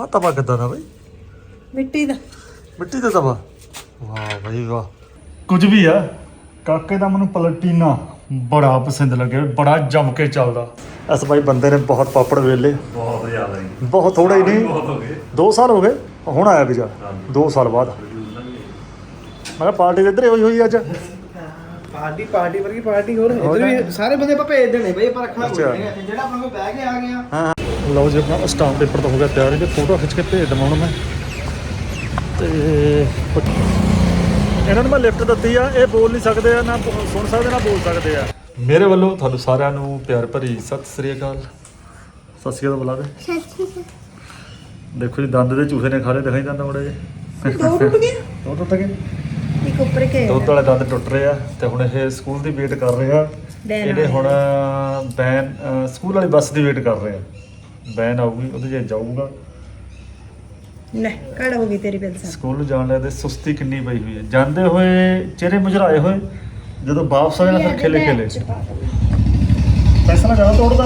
ਆ ਤਵਾ ਕਿੱਦਾਂ ਦਾ ਬਈ? ਮਿੱਟੀ ਦਾ। ਮਿੱਟੀ ਦਾ ਤਵਾ? ਵਾਹ ਬਈ ਵਾਹ। ਕੁਝ ਵੀ ਆ ਕਾਕੇ ਦਾ ਮੈਨੂੰ ਪਲਟੀਨਾ ਬੜਾ ਪਸੰਦ ਲੱਗਿਆ ਬੜਾ ਜੰਮ ਕੇ ਚੱਲਦਾ। ਇਸ ਬਾਈ ਬੰਦੇ ਨੇ ਬਹੁਤ ਪਾਪੜ ਵੇਲੇ। ਬਹੁਤ ਜ਼ਿਆਦਾ ਜੀ ਬਹੁਤ ਥੋੜਾ ਹੀ ਨਹੀਂ। ਬਹੁਤ ਹੋ ਗਏ। 2 ਸਾਲ ਹੋ ਗਏ? ਹੁਣ ਆਇਆ ਵੀਜ਼ਾ 2 ਸਾਲ ਬਾਅਦ। ਮੈਂ ਕਿਹਾ ਪਾਰਟੀ ਤਾਂ ਇੱਧਰ ਹੀ ਹੋਈ ਹੋਈ ਅੱਜ। ਪਾਰਟੀ ਪਾਰਟੀ ਵਰਗੀ ਪਾਰਟੀ ਹੋਰ ਇੱਧਰ ਵੀ ਸਾਰੇ ਬੰਦੇ ਆਪਾਂ ਭੇਜ ਦੇਣੇ ਬਈ ਆਪਾਂ ਰੱਖਣਾ ਕੋਈ ਅੱਛਾ। ਨਹੀਂ ਹੈ। ਜਿਹੜਾ ਆਪਣੇ ਕੋਲ ਬਹਿ ਕੇ ਆ ਗਿਆ। ਹਾਂ। ਲਓ ਜੀ ਆਪਣਾ ਸਟਾਂਪ ਪੇਪਰ ਤਾਂ ਹੋ ਗਿਆ ਤਿਆਰ ਇਹਦੇ ਫੋਟੋ ਖਿੱਚ ਕੇ ਭੇਜ ਦਵਾਂ ਹੁਣ ਮੈਂ। ਤੇ ਇਹਨਾਂ ਨੂੰ ਮੈਂ ਲਿਫਟ ਦਿੱਤੀ ਆ ਇਹ ਬੋਲ ਨਹੀਂ ਸਕਦੇ ਆ ਨਾ ਬ- ਸੁਣ ਸਕਦੇ ਨਾ ਬੋਲ ਸਕਦੇ ਆ। ਮੇਰੇ ਵੱਲੋਂ ਤੁਹਾਨੂੰ ਸਾਰਿਆਂ ਨੂੰ ਪਿਆਰ ਭਰੀ ਸਤਿ ਸ੍ਰੀ ਅਕਾਲ। ਸਤਿ ਸ੍ਰੀ ਅਕਾਲ ਬੁਲਾ ਦੇ ਦੇਖੋ ਜੀ ਦੰਦ ਦੇ ਚੂਹੇ ਨੇ ਖਾ ਲਏ ਦਿਖਾਈ ਦੰਦ ਮੜੇ ਜੇ ਦੋ ਟੁੱਟ ਗਏ ਦੋ ਟੁੱਟ ਗਏ। ਇੱਕ ਉੱਪਰ ਕੇ ਦੁੱਧ ਵਾਲੇ ਦੰਦ ਟੁੱਟ ਰਹੇ ਆ ਤੇ ਹੁਣ ਇਹ ਸਕੂਲ ਦੀ ਵੇਟ ਕਰ ਰਹੇ ਆ। ਇਹਦੇ ਹੁਣ ਬੈਨ ਅ, ਸਕੂਲ ਵਾਲੀ ਬੱਸ ਦੀ ਵੇਟ ਕਰ ਰਹੇ ਆ। ਬੈਨ ਆਊਗੀ ਉਹਦੇ ਜੇ ਜਾਊਗਾ। ਲੈ ਕੜ ਹੋ ਗਈ ਤੇਰੀ ਪੈਨਸਲ। ਸਕੂਲ ਨੂੰ ਜਾਣ ਲੱਗਦੇ ਸੁਸਤੀ ਕਿੰਨੀ ਪਈ ਹੋਈ ਹੈ ਜਾਂਦੇ ਹੋਏ ਚਿਹਰੇ ਮੁਝਰਾਏ ਹੋਏ ਜਦੋਂ ਵਾਪਸ ਆ ਜਾਣਾ ਫਿਰ ਖੇਲੇ ਖੇਲੇ। ਪੈਸਾ ਨਾ ਜ਼ਿਆਦਾ ਤੋੜਦਾ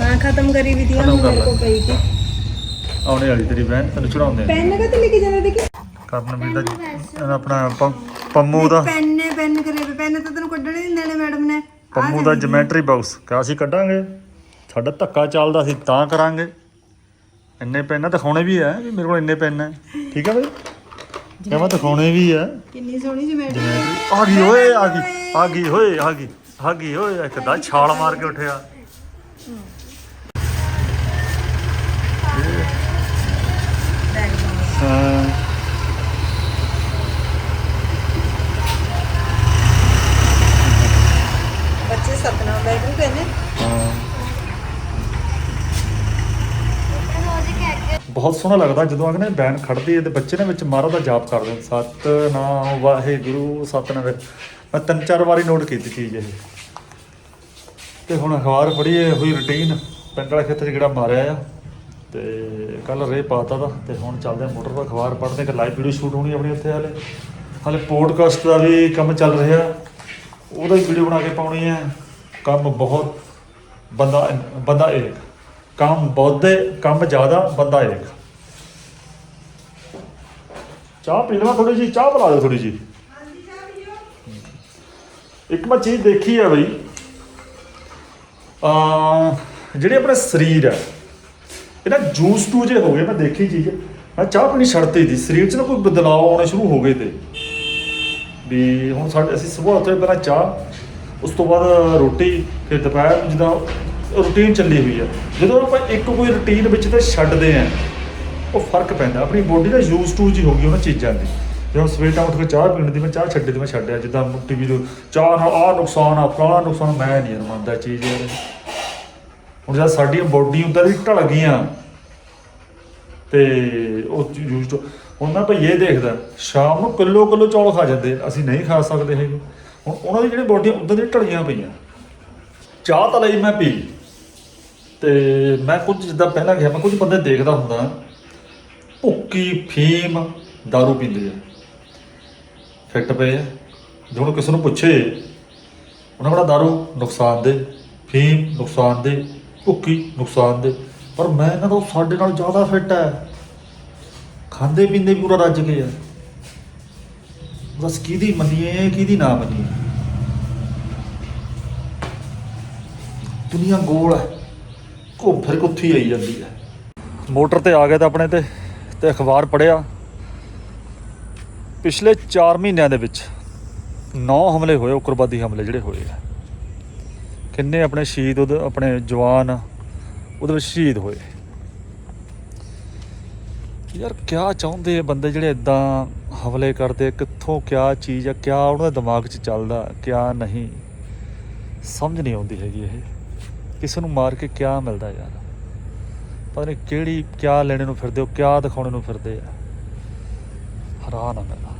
ਹਾਂ ਖਤਮ ਕਰੀ ਵੀ ਦਿਆ ਖਤਮ ਕਰ ਮੇਰੇ ਲੈ। ਕੋ ਪਈ ਸੀ। ਆਉਣੇ ਵਾਲੀ ਤੇਰੀ ਬੈਨ ਤੈਨੂੰ ਚੜਾਉਂਦੇ ਆ। ਪੈਨ ਕਾ ਤੇ ਲੈ ਕੇ ਜਾਣਾ ਦੇਖੀ? ਕਰਨ ਵੀ ਦਾ ਆਪਣਾ ਪੰਮ- ਪੰਮੂ ਦਾ ਪੈਨ ਪੈਨ ਕਰੇ ਪੈਨ ਤਾਂ ਤੈਨੂੰ ਕੱਢਣ ਨਹੀਂ ਦੇਣੇ ਮੈਡਮ ਨੇ। ਪੰਮੂ ਦਾ ਜਿਮੈਟਰੀ ਬਾਕਸ ਕਿਆ ਅਸੀਂ ਕੱਢਾਂਗੇ? ਸਾਡਾ ਧੱਕਾ ਚੱਲਦਾ ਸੀ ਤਾਂ ਕਰਾਂਗੇ। ਇੰਨੇ ਪੈਨ ਦਿਖਾਉਣੇ ਵੀ ਆ ਵੀ ਮੇਰੇ ਕੋਲ ਇੰਨੇ ਪੈਨ ਹੈ ਠੀਕ ਹੈ ਬਈ? ਮੈਂ ਦਿਖਾਉਣੇ ਵੀ ਆ। ਕਿੰਨੀ ਸੋਹਣੀ ਜੀ ਮੈਡਮ ਆ ਗਈ ਓਏ ਆ ਗਈ ਆ ਗਈ ਓਏ ਆ ਗਈ ਆ ਗਈ ਓਏ ਇੱਕ ਦਾ ਛਾਲ ਮਾਰ ਕੇ ਉੱਠਿਆ। ਹਾਂ ਬੱਚੇ ਸਤਨਾਮ ਬੈਠੂ ਕਹਿੰਦੇ ਹਾਂ ਬਹੁਤ ਸੋਹਣਾ ਲੱਗਦਾ ਜਦੋਂ ਅਗਨੇ ਬੈਨ ਖੜਦੀ ਹੈ ਤੇ ਬੱਚੇ ਨੇ ਵਿੱਚ ਮਹਾਰਾਜ ਦਾ ਜਾਪ ਕਰਦੇ ਨੇ। ਸਤਨਾਮ ਵਾਹਿਗੁਰੂ, ਸਤਨਾਮ। ਵਾਹਿ- ਮੈਂ ਤਿੰਨ ਚਾਰ ਵਾਰੀ ਨੋਟ ਕੀਤੀ ਚੀਜ਼ ਇਹ। ਤੇ ਹੁਣ ਅਖਬਾਰ ਪੜ੍ਹੀ ਹੋਈ ਰੁਟੀਨ ਪਿੰਡ ਵਾਲੇ ਖੇਤ 'ਚ ਜਿਹੜਾ ਮਾਰਿਆ ਆ। ਤੇ ਕੱਲ ਰੇ ਪਾਤਾ ਦਾ ਤੇ ਹੁਣ ਚੱਲਦੇ ਆ ਮੋਟਰ ਦਾ ਅਖਬਾਰ ਪੜ੍ਹਦੇ ਇੱਕ ਲਾਈਵ ਵੀਡੀਓ ਸ਼ੂਟ ਹੋਣੀ ਆਪਣੀ ਉੱਥੇ ਹਾਲੇ। ਹਾਲੇ ਪੋਡਕਾਸਟ ਦਾ ਵੀ ਕੰਮ ਚੱਲ ਰਿਹਾ। ਉਹਦਾ ਵੀ ਵੀਡੀਓ ਬਣਾ ਕੇ ਪਾਉਣੀ ਹੈ ਕੰਮ ਬਹੁਤ, ਬੰਦਾ ਬੰਦਾ ਏਕ। ਕੰਮ ਬਹੁਤੇ ਕੰਮ ਜ਼ਿਆਦਾ, ਬੰਦਾ ਏਕ। ਚਾਹ ਪੀ ਲਵਾਂ ਥੋੜੀ ਜੀ ਚਾਹ ਬਣਾ ਦਿਓ ਥੋੜੀ ਜੀ ਇੱਕ ਮੈਂ ਚੀਜ਼ ਦੇਖੀ ਹੈ ਬਈ। ਆ ਜਿਹੜੇ ਆਪਣਾ ਸਰੀਰ ਹੈ ਇਹਦਾ ਜੂਸ ਟੂ ਜੇ ਹੋ ਗਏ, ਮੈਂ ਦੇਖੀ ਚੀਜ਼। ਮੈਂ ਚਾਹ ਪੀਣੀ ਛੱਡਤੀ ਸੀ। ਸਰੀਰ 'ਚ ਨਾ ਕੋਈ ਬਦਲਾਅ ਆਉਣੇ ਸ਼ੁਰੂ ਹੋ ਗਏ ਤੇ। ਵੀ ਹੁਣ ਸਾਡੇ ਅਸੀਂ ਸਵੇਰ ਉੱਠੇ, ਪਹਿਲਾਂ ਚਾਹ, ਉਸ ਤੋਂ ਬਾਅਦ ਰੋਟੀ, ਫਿਰ ਦੁਪਹਿਰ ਨੂੰ ਜਿੱਦਾਂ ਰੂਟੀਨ ਚੱਲੀ ਹੋਈ ਆ। ਜਦੋਂ ਆਪਾਂ ਇੱਕ ਕੋਈ ਰੂਟੀਨ ਵਿੱਚ ਤਾਂ ਛੱਡਦੇ ਆ, ਉਹ ਫ਼ਰਕ ਪੈਂਦਾ। ਆਪਣੀ ਬੋਡੀ ਦਾ ਯੂਜ਼ ਟੂ ਜੀ ਹੋ ਗਈ ਉਹਨਾਂ ਚੀਜ਼ਾਂ ਦੀ। ਜਦੋਂ ਸਵੇਰ ਟਾਈਮ ਉੱਠ ਕੇ ਚਾਹ ਪੀਣ ਦੀ ਮੈਂ ਚਾਹ ਛੱਡੀ ਦੀ ਮੈਂ ਛੱਡਿਆ, ਜਿੱਦਾਂ ਟੀਵੀ ਤੋਂ ਚਾਹ ਨਾਲ ਆਹ ਨੁਕਸਾਨ ਆ, ਫਲਾਣਾ ਨੁਕਸਾਨ, ਮੈਂ ਨਹੀਂ ਮੰਨਦਾ ਚੀਜ਼ ਯਾਰ। ਹੁਣ ਜਦ ਸਾਡੀਆਂ ਬੋਡੀ ਉਦਾਂ ਦੀ ਢਲ ਗਈਆਂ, ਤੇ ਉਹ ਯੂਜ਼ ਟੂ ਹੁਣ ਮੈਂ ਭਈ ਇਹ ਦੇਖਦਾ, ਸ਼ਾਮ ਨੂੰ ਕਿਲੋ ਕਿਲੋ ਚੌਲ ਖਾ ਜਾਂਦੇ ਅਸੀਂ ਨਹੀਂ ਖਾ ਸਕਦੇ ਹੈਗੇ। ਹੁਣ ਉਹਨਾਂ ਦੀ ਜਿਹੜੀ ਬੋਡੀਆਂ ਉਦਾਂ ਦੀਆਂ ਢਲੀਆਂ ਪਈਆਂ। ਚਾਹ ਤਾਂ ਲਈ ਮੈਂ ਪੀ ਤੇ ਮੈਂ ਕੁਝ ਜਿੱਦਾਂ ਪਹਿਲਾਂ ਗਿਆ ਮੈਂ ਕੁਝ ਬੰਦੇ ਦੇਖਦਾ ਹੁੰਦਾ ਭੁੱਕੀ ਫੀਮ दारू ਪੀਂਦੇ ਆ ਫਿੱਟ ਪਏ ਆ ਜੇ ਹੁਣ ਕਿਸੇ ਨੂੰ ਪੁੱਛੇ ਉਹਨਾਂ ਬੜਾ दारू ਨੁਕਸਾਨ ਦੇ ਫੀਮ ਨੁਕਸਾਨ ਦੇ ਭੁੱਕੀ ਨੁਕਸਾਨ ਦੇ ਪਰ ਮੈਂ ਕਹਿੰਦਾ ਉਹ ਸਾਡੇ ਨਾਲ ਜ਼ਿਆਦਾ ਫਿੱਟ ਹੈ ਖਾਂਦੇ ਪੀਂਦੇ ਵੀ ਪੂਰਾ ਰੱਜ ਗਏ ਆ ਬਸ ਕਿਹਦੀ ਮੰਨੀਏ ਕਿਹਦੀ ਨਾ ਮੰਨੀਏ ਦੁਨੀਆ ਗੋਲ ਹੈ ਘੁੰਮ ਫਿਰ ਕੇ ਉੱਥੇ ਹੀ ਆਈ ਜਾਂਦੀ ਹੈ ਮੋਟਰ ਤੇ ਆ ਗਏ ਤਾਂ ਆਪਣੇ ਤੇ ਤੇ ਅਖਬਾਰ ਪੜਿਆ ਪਿਛਲੇ 4 ਮਹੀਨਿਆਂ ਦੇ ਵਿੱਚ 9 ਹਮਲੇ ਹੋਏ ਉਗਰਵਾਦੀ ਹਮਲੇ ਜਿਹੜੇ ਹੋਏ ਆ। ਕਿੰਨੇ ਆਪਣੇ ਸ਼ਹੀਦ ਉਹਦੇ, ਆਪਣੇ ਜਵਾਨ ਉਹਦੇ ਵਿੱਚ ਸ਼ਹੀਦ ਹੋਏ। ਯਾਰ ਕਿਆ ਚਾਹੁੰਦੇ ਆ ਬੰਦੇ ਜਿਹੜੇ ਇਦਾਂ ਹਮਲੇ ਕਰਦੇ ਕਿੱਥੋਂ ਕਿਆ ਚੀਜ਼ ਆ, ਕਿਆ ਉਹਨਾਂ ਦੇ ਦਿਮਾਗ 'ਚ ਚੱਲਦਾ, ਕਿਆ ਨਹੀਂ। ਸਮਝ ਨਹੀਂ ਆਉਂਦੀ ਹੈਗੀ ਇਹ। ਕਿਸੇ ਨੂੰ ਮਾਰ ਕੇ ਕਿਆ ਮਿਲਦਾ ਯਾਰ? ਪਤਾ ਨਹੀਂ ਕਿਹੜੀ, ਕਿਆ ਲੈਣੇ ਨੂੰ ਫਿਰਦੇ ਹੋ, ਕਿਆ ਦਿਖਾਉਣੇ ਨੂੰ ਫਿਰਦੇ ਆ। ਹੈਰਾਨ ਆ ਮੈਂ ਤਾਂ।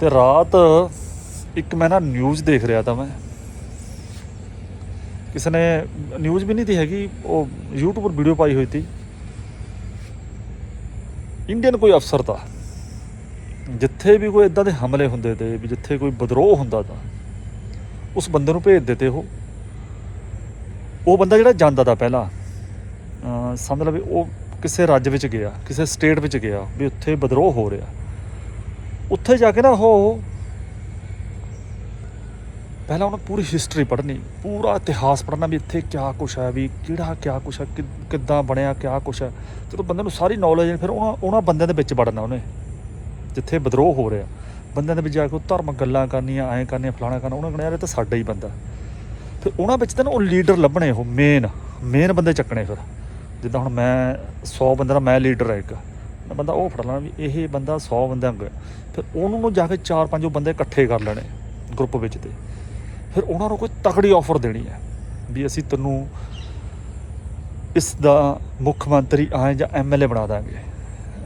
ਤੇ ਰਾਤ ਇੱਕ ਮੈਂ ਨਾ ਨਿਊਜ਼ ਦੇਖ ਰਿਹਾ ਤਾਂ ਮੈਂ। ਕਿਸੇ ਨੇ ਨਿਊਜ਼ ਵੀ ਨਹੀਂ ਦੀ ਹੈਗੀ, ਉਹ YouTube ਪਰ ਵੀਡੀਓ ਪਾਈ ਹੋਈ ਸੀ ਇੰਡੀਅਨ ਕੋਈ ਅਫਸਰ ਤਾਂ, ਜਿੱਥੇ ਵੀ ਕੋਈ ਇਦਾਂ ਦੇ ਹਮਲੇ ਹੁੰਦੇ ਤੇ ਵੀ ਜਿੱਥੇ ਕੋਈ ਵਿਦਰੋਹ ਹੁੰਦਾ ਤਾਂ, ਉਸ ਬੰਦੇ ਨੂੰ ਭੇਜ ਦਿੱਤੇ ਉਹ। ਉਹ ਬੰਦਾ ਜਿਹੜਾ ਜਾਂਦਾ ਤਾਂ ਪਹਿਲਾਂ, ਅਹ ਸਮਝ ਲਵੇ ਉਹ ਕਿਸੇ ਰਾਜ ਵਿੱਚ ਗਿਆ, ਕਿਸੇ ਸਟੇਟ ਵਿੱਚ ਗਿਆ, ਵੀ ਉੱਥੇ ਵਿਦਰੋਹ ਹੋ ਰਿਹਾ। ਉੱਥੇ ਜਾ ਕੇ ਨਾ ਉਹ ਪਹਿਲਾਂ ਉਹਨੂੰ ਪੂਰੀ ਹਿਸਟਰੀ ਪੜ੍ਹਨੀ, ਪੂਰਾ ਇਤਿਹਾਸ ਪੜ੍ਹਨਾ ਵੀ ਇੱਥੇ ਕਿਆ ਕੁਛ ਹੈ, ਵੀ ਕਿਹੜਾ ਕਿਆ ਕੁਛ ਹੈ, ਕਿ- ਕਿੱਦਾਂ ਬਣਿਆ, ਕਿਆ ਕੁਛ ਹੈ। ਜਦੋਂ ਬੰਦੇ ਨੂੰ ਸਾਰੀ ਨੌਲੇਜ ਹੈ, ਫਿਰ ਉਹਨਾਂ ਉਹਨਾਂ ਬੰਦਿਆਂ ਦੇ ਵਿੱਚ ਵੜਨਾ ਉਹਨੇ, ਜਿੱਥੇ ਵਿਦਰੋਹ ਹੋ ਰਿਹਾ। ਬੰਦਿਆਂ ਦੇ ਵਿੱਚ ਜਾ ਕੇ ਉਹ ਧਰਮ ਗੱਲਾਂ ਕਰਨੀਆਂ, ਐਂ ਕਰਨੀਆਂ, ਫਲਾਣਾ ਕਰਨਾ, ਉਹਨਾਂ ਕਹਿੰਦੇ ਯਾਰ ਇਹ ਤਾਂ ਸਾਡਾ ਹੀ ਬੰਦਾ ਫਿਰ ਉਹਨਾਂ ਵਿੱਚ ਤਾਂ ਨਾ ਉਹ ਲੀਡਰ ਲੱਭਣੇ ਉਹ ਮੇਨ ਮੇਨ ਬੰਦੇ ਚੱਕਣੇ ਫਿਰ। ਜਿੱਦਾਂ ਹੁਣ ਮੈਂ 100 ਬੰਦੇ ਦਾ ਮੈਂ ਲੀਡਰ ਹੈ ਇੱਕ। ਬੰਦਾ ਉਹ ਫੜ ਲੈਣਾ ਵੀ ਇਹ ਬੰਦਾ 100 ਬੰਦਿਆਂ ਅੰਗ ਫਿਰ ਉਹਨੂੰ ਨੂੰ ਜਾ ਕੇ ਚਾਰ ਪੰਜ ਉਹ ਬੰਦੇ ਇਕੱਠੇ ਕਰ ਲੈਣੇ ਗਰੁੱਪ ਵਿੱਚ ਤੇ। ਫਿਰ ਉਹਨਾਂ ਨੂੰ ਕੋਈ ਤਕੜੀ ਆਫਰ ਦੇਣੀ ਹੈ ਵੀ ਅਸੀਂ ਤੈਨੂੰ ਇਸ ਦਾ ਮੁੱਖ ਮੰਤਰੀ ਆਏ ਜਾਂ ਐਮਐਲਏ ਬਣਾ ਦਾਂਗੇ।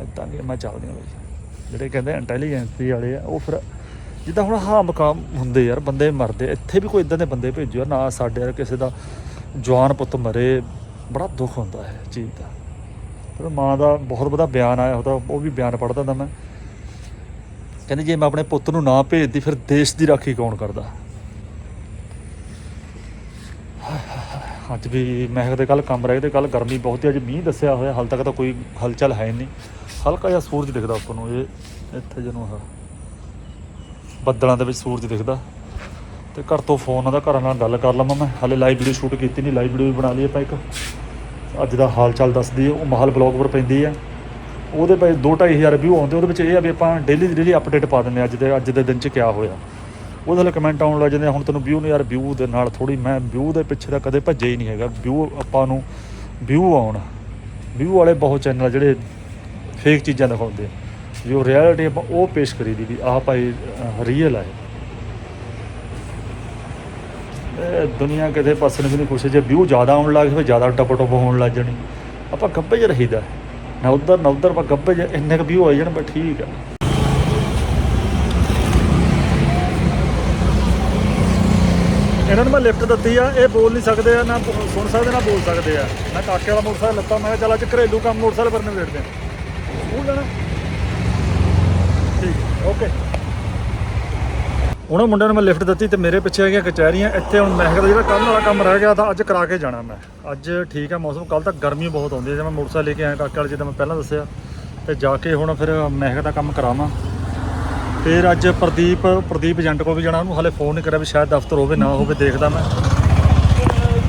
ਇਦਾਂ ਕਿ ਮੈਂ ਚੱਲਦੀਆਂ ਬਈ ਜਿਹੜੇ ਕਹਿੰਦੇ ਇੰਟੈਲੀਜੈਂਸੀ ਵਾਲੇ ਆ, ਉਹ ਫਿਰ ਜਿੱਦਾਂ ਹੁਣ ਹਾਂ ਮਕਾਮ ਹੁੰਦੇ ਯਾਰ, ਬੰਦੇ ਮਰਦੇ ਇੱਥੇ ਵੀ ਕੋਈ ਇਦਾਂ ਦੇ ਬੰਦੇ ਭੇਜੋ ਨਾ ਸਾਡੇ ਯਾਰ ਕਿਸੇ ਦਾ ਜਵਾਨ ਪੁੱਤ ਮਰੇ, ਬੜਾ ਦੁੱਖ ਹੁੰਦਾ ਹੈ ਚੀਜ਼ ਦਾ। ਪਰ ਮਾਂ ਦਾ ਬਹੁਤ ਵੱਡਾ ਬਿਆਨ ਆਇਆ ਉਹਦਾ, ਉਹ ਵੀ ਬਿਆਨ ਪੜ੍ਹਦਾ ਤਾਂ ਮੈਂ। ਕਹਿੰਦੇ ਜੇ ਮੈਂ ਆਪਣੇ ਪੁੱਤ ਨੂੰ ਨਾ ਭੇਜਦੀ, ਫਿਰ ਦੇਸ਼ ਦੀ ਰਾਖੀ ਕੌਣ ਕਰਦਾ? ਅੱਜ ਵੀ ਮੈਂ ਕਿਹਾ ਕੱਲ ਕੰਮ ਰਹਿ ਤੇ ਕੱਲ ਗਰਮੀ ਬਹੁਤ ਹੈ ਅੱਜ ਮੀਂਹ ਦੱਸਿਆ ਹੋਇਆ, ਹਾਲ ਤੱਕ ਤਾਂ ਕੋਈ ਹਲਚਲ ਹੈ ਨਹੀਂ। ਹਲਕਾ ਜਿਹਾ ਸੂਰਜ ਦਿਖਦਾ ਉੱਪਰ ਨੂੰ, ਇਹ ਇੱਥੇ ਜਿਹਨੂੰ ਆ ਬੱਦਲਾਂ ਦੇ ਵਿੱਚ ਸੂਰਜ ਦਿਖਦਾ। ਤੇ ਘਰ ਤੋਂ ਫੋਨ ਉਹਦਾ ਘਰਾਂ ਨਾਲ ਗੱਲ ਕਰ ਲਵਾਂ ਮੈਂ। ਹਾਲੇ ਲਾਈਵ ਵੀਡੀਓ ਸ਼ੂਟ ਕੀਤੀ ਨਹੀਂ ਲਾਈਵ ਵੀਡੀਓ ਵੀ ਬਣਾ ਲਈ ਆਪਾਂ ਇੱਕ। ਅੱਜ ਦਾ ਹਾਲ ਚਾਲ ਦੱਸਦੀ ਹੈ ਉਹ ਮਹਲ ਬਲੌਗ ਪਰ ਪੈਂਦੀ ਹੈ ਉਹਦੇ ਭਾਈ 2-2500 ਵਿਊ ਆਉਂਦੇ ਉਹਦੇ ਵਿੱਚ ਇਹ ਆ ਵੀ ਆਪਾਂ ਡੇਲੀ ਦੀ ਡੇਲੀ ਅਪਡੇਟ ਪਾ ਦਿੰਦੇ ਹਾਂ ਅੱਜ ਦੇ ਅੱਜ ਦੇ ਦਿਨ 'ਚ ਕਿਆ ਹੋਇਆ। ਉਹਦੇ ਲਈ ਕਮੈਂਟ ਆਉਣ ਲੱਗ ਜਾਂਦੇ ਆ, ਹੁਣ ਤੈਨੂੰ ਵਿਊ ਨਹੀਂ ਯਾਰ ਵਿਊ ਦੇ ਨਾਲ ਥੋੜੀ ਮੈਂ ਵਿਊ ਦੇ ਪਿੱਛੇ ਤਾਂ ਕਦੇ ਭੱਜਿਆ ਹੀ ਨਹੀਂ ਹੈਗਾ। ਵਿਊ ਆਪਾਂ ਨੂੰ ਵਿਊ ਆਉਣ। ਵਿਊ ਵਾਲੇ ਬਹੁਤ ਚੈਨਲ ਜਿਹੜੇ ਫੇਕ ਚੀਜ਼ਾਂ ਦਿਖਾਉਂਦੇ ਆ। ਜੋ ਰਿਐਲਿਟੀ ਆਪਾਂ ਉਹ ਪੇਸ਼ ਕਰੀਦੀ ਵੀ ਆਹ ਭਾਈ ਰੀਅਲ ਹੈ ਇਹ ਦੁਨੀਆ ਕਿਤੇ ਪਾਸੇ ਨੂੰ ਵੀ ਨਹੀਂ ਖੁਸ਼, ਜੇ ਵਿਊ ਜ਼ਿਆਦਾ ਆਉਣ ਲੱਗ ਫਿਰ ਜ਼ਿਆਦਾ ਟਪ ਟਪ ਹੋਣ ਲੱਗ ਜਾਣੀ। ਆਪਾਂ ਗੱਭੇ 'ਚ ਰਹੀਦਾ। ਨਾ ਉਧਰ ਨਾ ਉਧਰ, ਆਪਾਂ ਗੱਭੇ 'ਚ ਇੰਨੇ ਕੁ ਵਿਊ ਆਈ ਜਾਣ, ਬਸ ਠੀਕ ਆ। ਇਹਨਾਂ ਨੂੰ ਮੈਂ ਲਿਫਟ ਦਿੱਤੀ ਆ, ਇਹ ਬੋਲ ਨਹੀਂ ਸਕਦੇ ਆ, ਨਾ ਸੁਣ ਸਕਦੇ, ਨਾ ਬੋਲ ਸਕਦੇ ਆ। ਮੈਂ ਕਾਕੇ ਵਾਲਾ ਮੋਟਰਸਾਈਕਲ ਲੱਤਾ, ਮੈਂ ਕਿਹਾ ਚੱਲ ਅੱਜ ਘਰੇਲੂ ਕੰਮ ਮੋਟਰਸਾਈਕਲ ਪਰ ਨੂੰ ਆ ਸਕੂਲ ਜਾਣਾ? ਠੀਕ ਓਕੇ। ਉਹਨਾਂ ਮੁੰਡਿਆਂ ਨੂੰ ਮੈਂ ਲਿਫਟ ਦਿੱਤੀ ਤੇ ਮੇਰੇ ਪਿੱਛੇ ਹੈਗੀਆਂ ਕਚਹਿਰੀਆਂ, ਇੱਥੇ ਹੁਣ ਮੈਂ ਕਿਹਾ ਜਿਹੜਾ ਕੱਲ੍ਹ ਵਾਲਾ ਕੰਮ ਰਹਿ ਗਿਆ, ਤਾਂ ਅੱਜ ਕਰਾ ਕੇ ਜਾਣਾ ਮੈਂ। ਅੱਜ ਠੀਕ ਹੈ ਮੌਸਮ ਕੱਲ ਤੱਕ ਗਰਮੀ ਬਹੁਤ ਆਉਂਦੀ ਹੈ ਜੇ ਮੈਂ ਮੋਟਰਸਾਈਕਲ ਲੈ ਕੇ ਆਇਆ ਕਾਕੇ ਵਾਲੇ, ਜਿੱਦਾਂ ਮੈਂ ਪਹਿਲਾਂ ਦੱਸਿਆ। ਤੇ ਜਾ ਕੇ ਹੁਣ ਫਿਰ ਮਹਿਕ ਦਾ ਕੰਮ ਕਰਾਵਾਂ। ਫਿਰ ਅੱਜ ਪ੍ਰਦੀਪ ਪ੍ਰਦੀਪ ਏਜੰਟ ਕੋਲ ਵੀ ਜਾਣਾ, ਉਹਨੂੰ ਹਲੇ ਫੋਨ ਨਹੀਂ ਕਰਿਆ ਵੀ ਸ਼ਾਇਦ ਦਫ਼ਤਰ ਹੋਵੇ, ਨਾ ਹੋਵੇ, ਦੇਖਦਾ ਮੈਂ।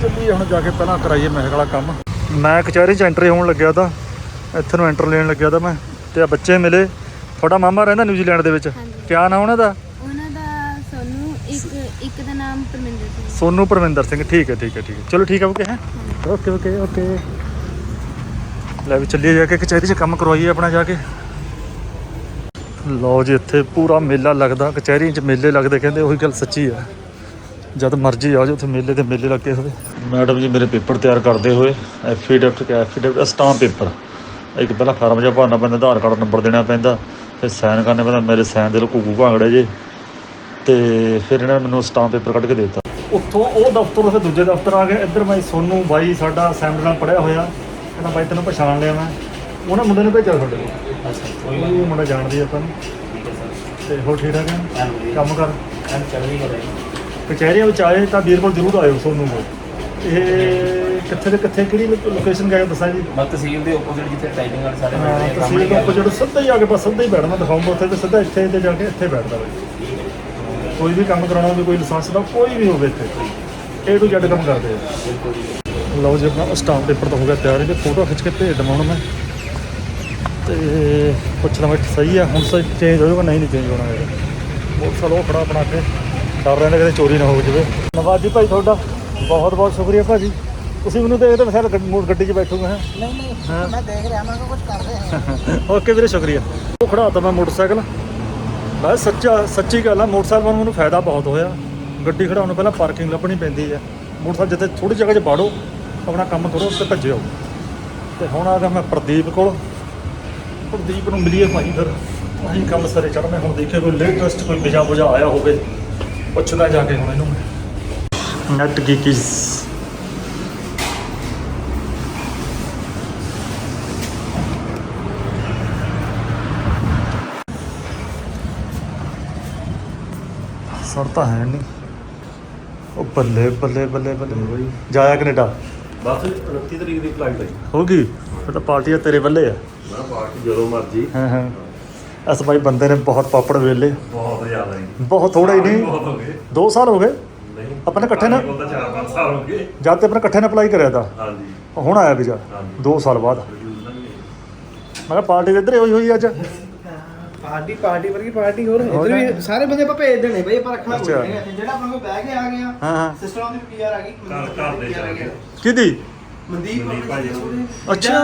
ਚੱਲੀਏ, ਹੁਣ ਜਾ ਕੇ ਪਹਿਲਾਂ ਕਰਾਈਏ ਮਹਿਕ ਵਾਲਾ ਕੰਮ। ਮੈਂ ਕਚਹਿਰੀ 'ਚ ਐਂਟਰੀ ਹੋਣ ਲੱਗਿਆ ਤਾਂ ਇੱਥੇ ਨੂੰ ਐਂਟਰ ਲੈਣ ਲੱਗਿਆ ਤਾਂ ਮੈਂ। ਤੇ ਆ ਬੱਚੇ ਮਿਲੇ। ਤੁਹਾਡਾ ਮਾਮਾ ਰਹਿੰਦਾ ਨਿਊਜ਼ੀਲੈਂਡ ਦੇ ਵਿੱਚ। ਹਾਂਜੀ। ਕਿਆ ਨਾਮ ਉਹਨਾਂ ਦਾ? ਉਹਨਾਂ ਦਾ ਸੋਨੂੰ ਇੱਕ ਇੱਕ ਦਾ ਨਾਮ ਪਰਮਿੰਦਰ ਸਿੰਘ। ਸੋਨੂ ਪਰਵਿੰਦਰ ਸਿੰਘ ਠੀਕ ਹੈ ਠੀਕ ਹੈ ਠੀਕ ਹੈ। ਚਲੋ ਠੀਕ ਹੈ ਓਕੇ ਹੈ? ਓਕੇ ਓਕੇ ਓਕੇ ਲੈ ਵੀ ਚੱਲੀਏ ਜਾ ਕੇ ਕਚਹਿਰੀ 'ਚ ਕੰਮ ਕਰਵਾਈਏ ਆਪਣਾ ਜਾ ਕੇ। ਲਓ ਜੀ ਇੱਥੇ ਪੂਰਾ ਮੇਲਾ ਲੱਗਦਾ। ਕਚਹਿਰੀ 'ਚ ਮੇਲੇ ਲੱਗਦੇ ਕਹਿੰਦੇ ਉਹੀ ਗੱਲ ਸੱਚੀ ਆ। ਜਦ ਮਰਜ਼ੀ ਆ ਜਾਓ ਉੱਥੇ ਮੇਲੇ ਤੇ ਮੇਲੇ ਲੱਗੇ ਹੋਵੇ ਮੈਡਮ ਜੀ ਮੇਰੇ ਪੇਪਰ ਤਿਆਰ ਕਰਦੇ ਹੋਏ ਐਫੀਡੈਵਿਟ ਕਿ ਐਫੀਡੈਵਿਟ ਸਟਾਂਪ ਪੇਪਰ। ਇੱਕ ਪਹਿਲਾਂ ਫਾਰਮ ਜਿਹਾ ਭਰਨਾ ਪੈਂਦਾ ਆਧਾਰ ਕਾਰਡ ਨੰਬਰ ਦੇਣਾ ਪੈਂਦਾ। ਫਿਰ ਸਾਈਨ ਕਰਨੇ ਪੈਂਦਾ ਮੇਰੇ ਸਾਈਨ ਦੇ ਲੋ ਘੂਗੂ ਭਾਂਗੜੇ ਜੇ ਤੇ ਫਿਰ ਇਹਨਾਂ ਨੇ ਮੈਨੂੰ ਸਟਾਂਪ ਪੇਪਰ ਕੱਢ ਕੇ ਦੇ ਦਿੱਤਾ। ਉੱਥੋਂ ਉਹ ਦਫ਼ਤਰ ਤੋਂ ਫਿਰ ਦੂਜੇ ਦਫ਼ਤਰ ਆ ਗਿਆ ਇੱਧਰ ਮੈਂ ਸੋਨੂ ਬਾਈ ਸਾਡਾ ਸੈਮਲ ਨਾਲ ਪੜਿਆ ਹੋਇਆ। ਕਹਿੰਦਾ ਬਾਈ ਤੈਨੂੰ ਪਛਾਣ ਲਿਆ ਮੈਂ। ਉਹਨਾਂ ਮੁੰਡੇ ਨੂੰ ਭੇਜਿਆ ਤੁਹਾਡੇ ਕੋਲ। ਅੱਛਾ। ਕੋਈ ਮੁੰਡਾ ਜਾਣਦੀ ਆਪਾਂ ਨੂੰ। ਤੇ ਹੋਰ ਠੀਕ ਠਾਕ ਹੈ ਕੰਮ ਕਰ। ਕਚਹਿਰੀਆਂ ਵਿੱਚ ਆਏ ਤਾਂ ਵੀਰ ਕੋਲ ਜ਼ਰੂਰ ਆਇਓ ਸੋਨੂ ਕੋਲ। ਇਹ ਕਿੱਥੇ ਦੇ ਕਿੱਥੇ ਕਿਹੜੀ ਲੋਕੇਸ਼ਨ ਗਏ ਦੱਸਾਂ ਜੀ? ਮੈਂ ਤਹਿਸੀਲ ਦੇ ਆਪੋਜ਼ਿਟ ਜਿੱਥੇ ਟਾਈਪਿੰਗ ਵਾਲੇ ਸਾਰੇ ਹਾਂ, ਬੈਠਦੇ ਆ, ਕੰਮ ਤਹਿਸੀਲ ਨਹੀਂ ਤੋਂ। ਜਿਹੜਾ ਸਿੱਧਾ ਹੀ ਆ ਕੇ ਬਸ ਸਿੱਧਾ ਹੀ ਬੈਠਣਾ ਦਿਖਾਉਂਗਾ ਉੱਥੇ ਤੇ ਸਿੱਧਾ ਇੱਥੇ ਤੇ ਜਾ ਕੇ ਇੱਥੇ ਬੈਠਦਾ ਬਈ ਕੋਈ ਵੀ ਕੰਮ ਕਰਾਉਣਾ ਹੋਵੇ ਕੋਈ ਲਾਇਸੈਂਸ ਦਾ ਕੋਈ ਵੀ ਹੋਵੇ ਇੱਥੇ। ਏ ਟੂ ਜ਼ੈਡ ਕੰਮ ਕਰਦੇ ਆ। ਲਓ ਜੀ ਆਪਣਾ ਸਟਾਂਪ ਪੇਪਰ ਤਾਂ ਹੋ ਗਿਆ ਤਿਆਰ ਇਹਦੇ ਫੋਟੋ ਖਿੱਚ ਕੇ ਭੇਜ ਦਵਾਂ ਮੈਂ। ਤੇ ਪੁੱਛਣਾ ਮੈਂ ਸਹੀ ਆ ਹੁਣ ਸਹੀ ਚੇਂਜ ਹੋਊਗਾ ਨਹੀਂ ਨਹੀਂ ਚੇਂਜ ਹੋਣਾ ਹੈਗਾ। ਮੋਟਰਸਾਈਕਲ ਉਹ ਖੜਾ ਬਣਾ ਕੇ ਡਰ ਰਹਿੰਦਾ ਕਿਤੇ ਚੋਰੀ ਨਾ ਹੋ ਜਾਵੇ। ਨਵਾਜ਼ ਭਾਈ ਤੁਹਾਡਾ। ਬਹੁਤ ਬਹੁਤ ਸ਼ੁਕਰੀਆ ਭਾਜੀ। ਤੁਸੀਂ ਮੈਨੂੰ ਦੇਖਦੇ ਮੈਂ ਸ਼ਾਇਦ ਗੱਡੀ- ਗੱਡੀ 'ਚ ਬੈਠੂਗਾ ਹੈਂ ਨਹੀਂ ਨਹੀਂ ਮੈਂ ਦੇਖ ਰਿਹਾ ਮੈਂ ਕੁਝ ਕਰ ਰਿਹਾ ਓਕੇ ਵੀਰੇ ਸ਼ੁਕਰੀਆ। ਉਹ ਖੜਾਤਾ ਮੈਂ ਮੋਟਰਸਾਈਕਲ। ਬਸ ਸੱਚਾ ਸੱਚੀ ਗੱਲ ਆ ਮੋਟਰਸਾਈਕਲ ਨੂੰ ਮੈਨੂੰ ਫਾਇਦਾ ਬਹੁਤ ਹੋਇਆ। ਗੱਡੀ ਖੜਾਉਣ ਨੂੰ ਪਹਿਲਾਂ ਪਾਰਕਿੰਗ ਲੱਭਣੀ ਪੈਂਦੀ ਹੈ ਮੋਟਰਸਾਈਕਲ ਜਿੱਥੇ ਥੋੜੀ ਜਗ੍ਹਾ 'ਚ ਬਾੜੋ ਆਪਣਾ ਕੰਮ ਕਰੋ ਤੇ ਭੱਜਿਓ ਤੇ ਹੁਣ ਆ ਗਿਆ ਮੈਂ ਪ੍ਰਦੀਪ ਕੋਲ। ਪ੍ਰਦੀਪ ਨੂੰ ਮਿਲੀਏ ਭਾਈ ਫਿਰ। ਅਸੀਂ ਕੰਮ ਸਾਰੇ ਚੜ੍ਹਨੇ ਹੁਣ ਦੇਖੇ ਕੋਈ ਲੇਟੈਸਟ ਕੋਈ ਬਿਜਾ ਬੁਜਾ ਆਇਆ ਹੋਵੇ। ਪੁੱਛਦਾ ਜਾ ਕੇ ਹੁਣ ਇਹਨੂੰ ਨੈਟ ਗੀਕੀਜ਼ ਸਰ ਤਾਂ ਹੈ ਨਹੀਂ ਉਹ ਬੱਲੇ ਬੱਲੇ ਬੱਲੇ ਬੱਲੇ ਜਾਇਆ ਕੈਨੇਡਾ ਬਸ 29 ਤਰੀਕ ਦੀ ਫਲਾਈਟ ਹੈ ਹੋ ਗਈ ਫਿਰ ਤਾਂ ਪਾਰਟੀ ਆ ਤੇਰੇ ਵੱਲੇ ਆ ਮੈਂ ਪਾਰਟੀ ਜਦੋਂ ਮਰਜ਼ੀ। ਹਾਂ ਹਾਂ। ਅਸ ਭਾਈ ਬੰਦੇ ਨੇ ਬਹੁਤ ਪਾਪੜ ਵੇਲੇ। ਬਹੁਤ ਜ਼ਿਆਦਾ ਹੀ। ਬਹੁਤ ਥੋੜਾ ਹੀ ਨਹੀਂ। ਬਹੁਤ ਹੋ ਗਏ। 2 ਸਾਲ ਹੋ ਗਏ। ਆਪਾਂ ਨੇ ਇਕੱਠੇ ਨਾ- ਕੋਲ ਤਾਂ 4-5 ਸਾਲ ਹੋ ਗਏ। ਜਦ ਤੇ ਆਪਣਾ ਇਕੱਠੇ ਨੇ ਅਪਲਾਈ ਕਰਿਆ ਤਾ। ਹਾਂਜੀ। ਹੁਣ ਆਇਆ ਵੀਜ਼ਾ ਹਾਂਜੀ। 2 ਸਾਲ ਬਾਅਦ। ਮੈਂ ਕਿਹਾ ਪਾਰਟੀ ਇੱਧਰ ਹੀ ਹੋਈ ਹੋਈ ਅੱਜ। ਪਾਰਟੀ ਪਾਰਟੀ ਵਰਗੀ ਪਾਰਟੀ ਹੋਰ ਇੱਧਰ। ਵੀ ਸਾਰੇ ਬੰਦੇ ਆਪਾਂ ਭੇਜ ਦੇਣੇ ਬਈ ਆਪਾਂ ਰੱਖਣਾ ਕੋਈ। ਨਹੀਂ। ਇੱਥੇ ਜਿਹੜਾ ਆਪਣੇ ਕੋਲ ਬਹਿ ਕੇ ਆ ਗਿਆ ਹਾਂ ਹਾਂ। ਸਿਸਟਰਾਂ ਦੀ ਪੀਆਰ ਆ ਗਈ। ਕਿਹਦੀ? ਮਨਦੀਪ। ਅੱਛਾ।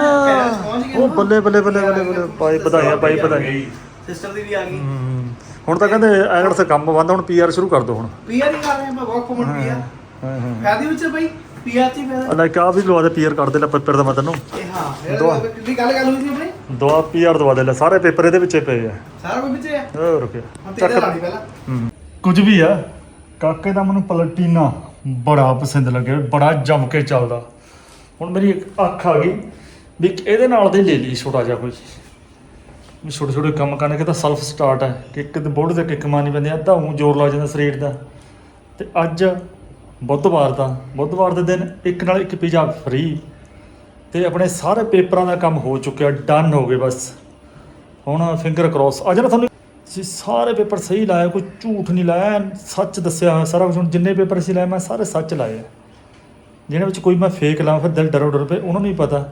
ਉਹ ਬੱਲੇ ਬੱਲੇ ਬੱਲੇ ਬੱਲੇ ਬੱਲੇ ਭਾਈ ਵਧਾਈਆਂ ਭਾਈ ਵਧਾਈਆਂ। ਸਿਸਟਰ ਦੀ ਵੀ ਆ ਗਈ। ਹੁਣ ਤਾਂ ਕਹਿੰਦੇ ਐਗੜ ਸੇ ਕੰਮ ਬੰਦ ਹੁਣ ਪੀਆਰ ਸ਼ੁਰੂ ਕਰ ਦੋ ਹੁਣ। ਪੀਆਰ ਹੀ ਕਰ ਰਹੇ ਆਪਾਂ ਵਰਕ ਪਰਮਿਟ ਪੀਆਰ ਹਾਂ ਹਾਂ ਫਾਇਦੇ ਵਿੱਚ ਬਈ? ਪੀਆਰ ਚ ਹੀ ਫਾਇਦਾ ਲਾਈਕ ਆ ਵੀ ਲਵਾ ਦੇ ਪੀਆਰ ਕਰ ਦੇ ਲੈ ਪੇਪਰ ਦਾ ਮੈਂ ਤੈਨੂੰ। ਇਹ ਹਾਂ। ਇਹ ਕਿੰਨੀ ਗੱਲ ਗੱਲ ਹੋਈ ਸੀ ਆਪਣੇ? ਦਵਾ ਪੀਆਰ ਦਵਾ ਦੇ ਲੈ ਸਾਰੇ ਪੇਪਰ ਇਹਦੇ ਵਿੱਚੇ ਪਏ ਆ। ਸਾਰਾ ਕੁਝ ਵਿੱਚ ਹੈ ਹੋਰ ਤੇਰੇ ਚੱਕ ਪਹਿਲਾਂ। ਕੁਝ ਵੀ ਆ ਕਾਕੇ ਦਾ ਮੈਨੂੰ ਪਲਟੀਨਾ ਬੜਾ ਪਸੰਦ ਲੱਗਿਆ ਬੜਾ ਜੰਮ ਕੇ ਚੱਲਦਾ। ਹੁਣ ਮੇਰੀ ਇੱਕ ਅੱਖ ਆ ਗਈ ਵੀ ਇਹਦੇ ਨਾਲ ਦੇ ਲੈ ਲਈ ਛੋਟਾ ਜਿਹਾ ਕੋਈ ਵੀ ਛੋਟੇ ਛੋਟੇ ਕੰਮ ਕਰਨੇ ਕਿ ਤਾਂ ਸੈਲਫ ਸਟਾਰਟ ਹੈ ਕਿ ਇੱਕ ਤੇ ਬੋਰਡ ਤੇ ਕਿੱਕ ਮਾਰਨੀ ਪੈਂਦੀ ਆ ਅੱਧਾ ਊਂ ਜ਼ੋਰ ਲੱਗ ਜਾਂਦਾ ਸਰੀਰ ਦਾ। ਤੇ ਅੱਜ ਬੁੱਧਵਾਰ ਦਾ, ਬੁੱਧਵਾਰ ਦੇ ਦਿਨ ਇੱਕ ਨਾਲ ਇੱਕ ਪੀਜ਼ਾ ਫ੍ਰੀ ਤੇ ਆਪਣੇ ਸਾਰੇ ਪੇਪਰਾਂ ਦਾ ਕੰਮ ਹੋ ਚੁੱਕਿਆ ਡਨ ਹੋ ਗਏ ਬਸ। ਹੁਣ ਫਿੰਗਰ ਕ੍ਰੋਸ ਅੱਜ ਨਾ ਤੁਹਾਨੂੰ ਅਸੀਂ ਸਾਰੇ ਪੇਪਰ ਸਹੀ ਲਾਇਆ ਕੋਈ ਝੂਠ ਨਹੀਂ ਲਾਇਆ, ਸੱਚ ਦੱਸਿਆ ਹੋਇਆ ਸਾਰਾ ਕੁਝ ਹੁਣ ਜਿੰਨੇ ਪੇਪਰ ਅਸੀਂ ਲਾਏ, ਮੈਂ ਸਾਰੇ ਸੱਚ ਲਾਏ ਜਿਹਨਾਂ ਵਿੱਚ ਕੋਈ ਮੈਂ ਫੇਕ ਲਾ ਫਿਰ ਦਿਲ ਡਰੋ ਡਰ ਪਏ, ਉਹਨਾਂ ਨੂੰ ਹੀ ਪਤਾ।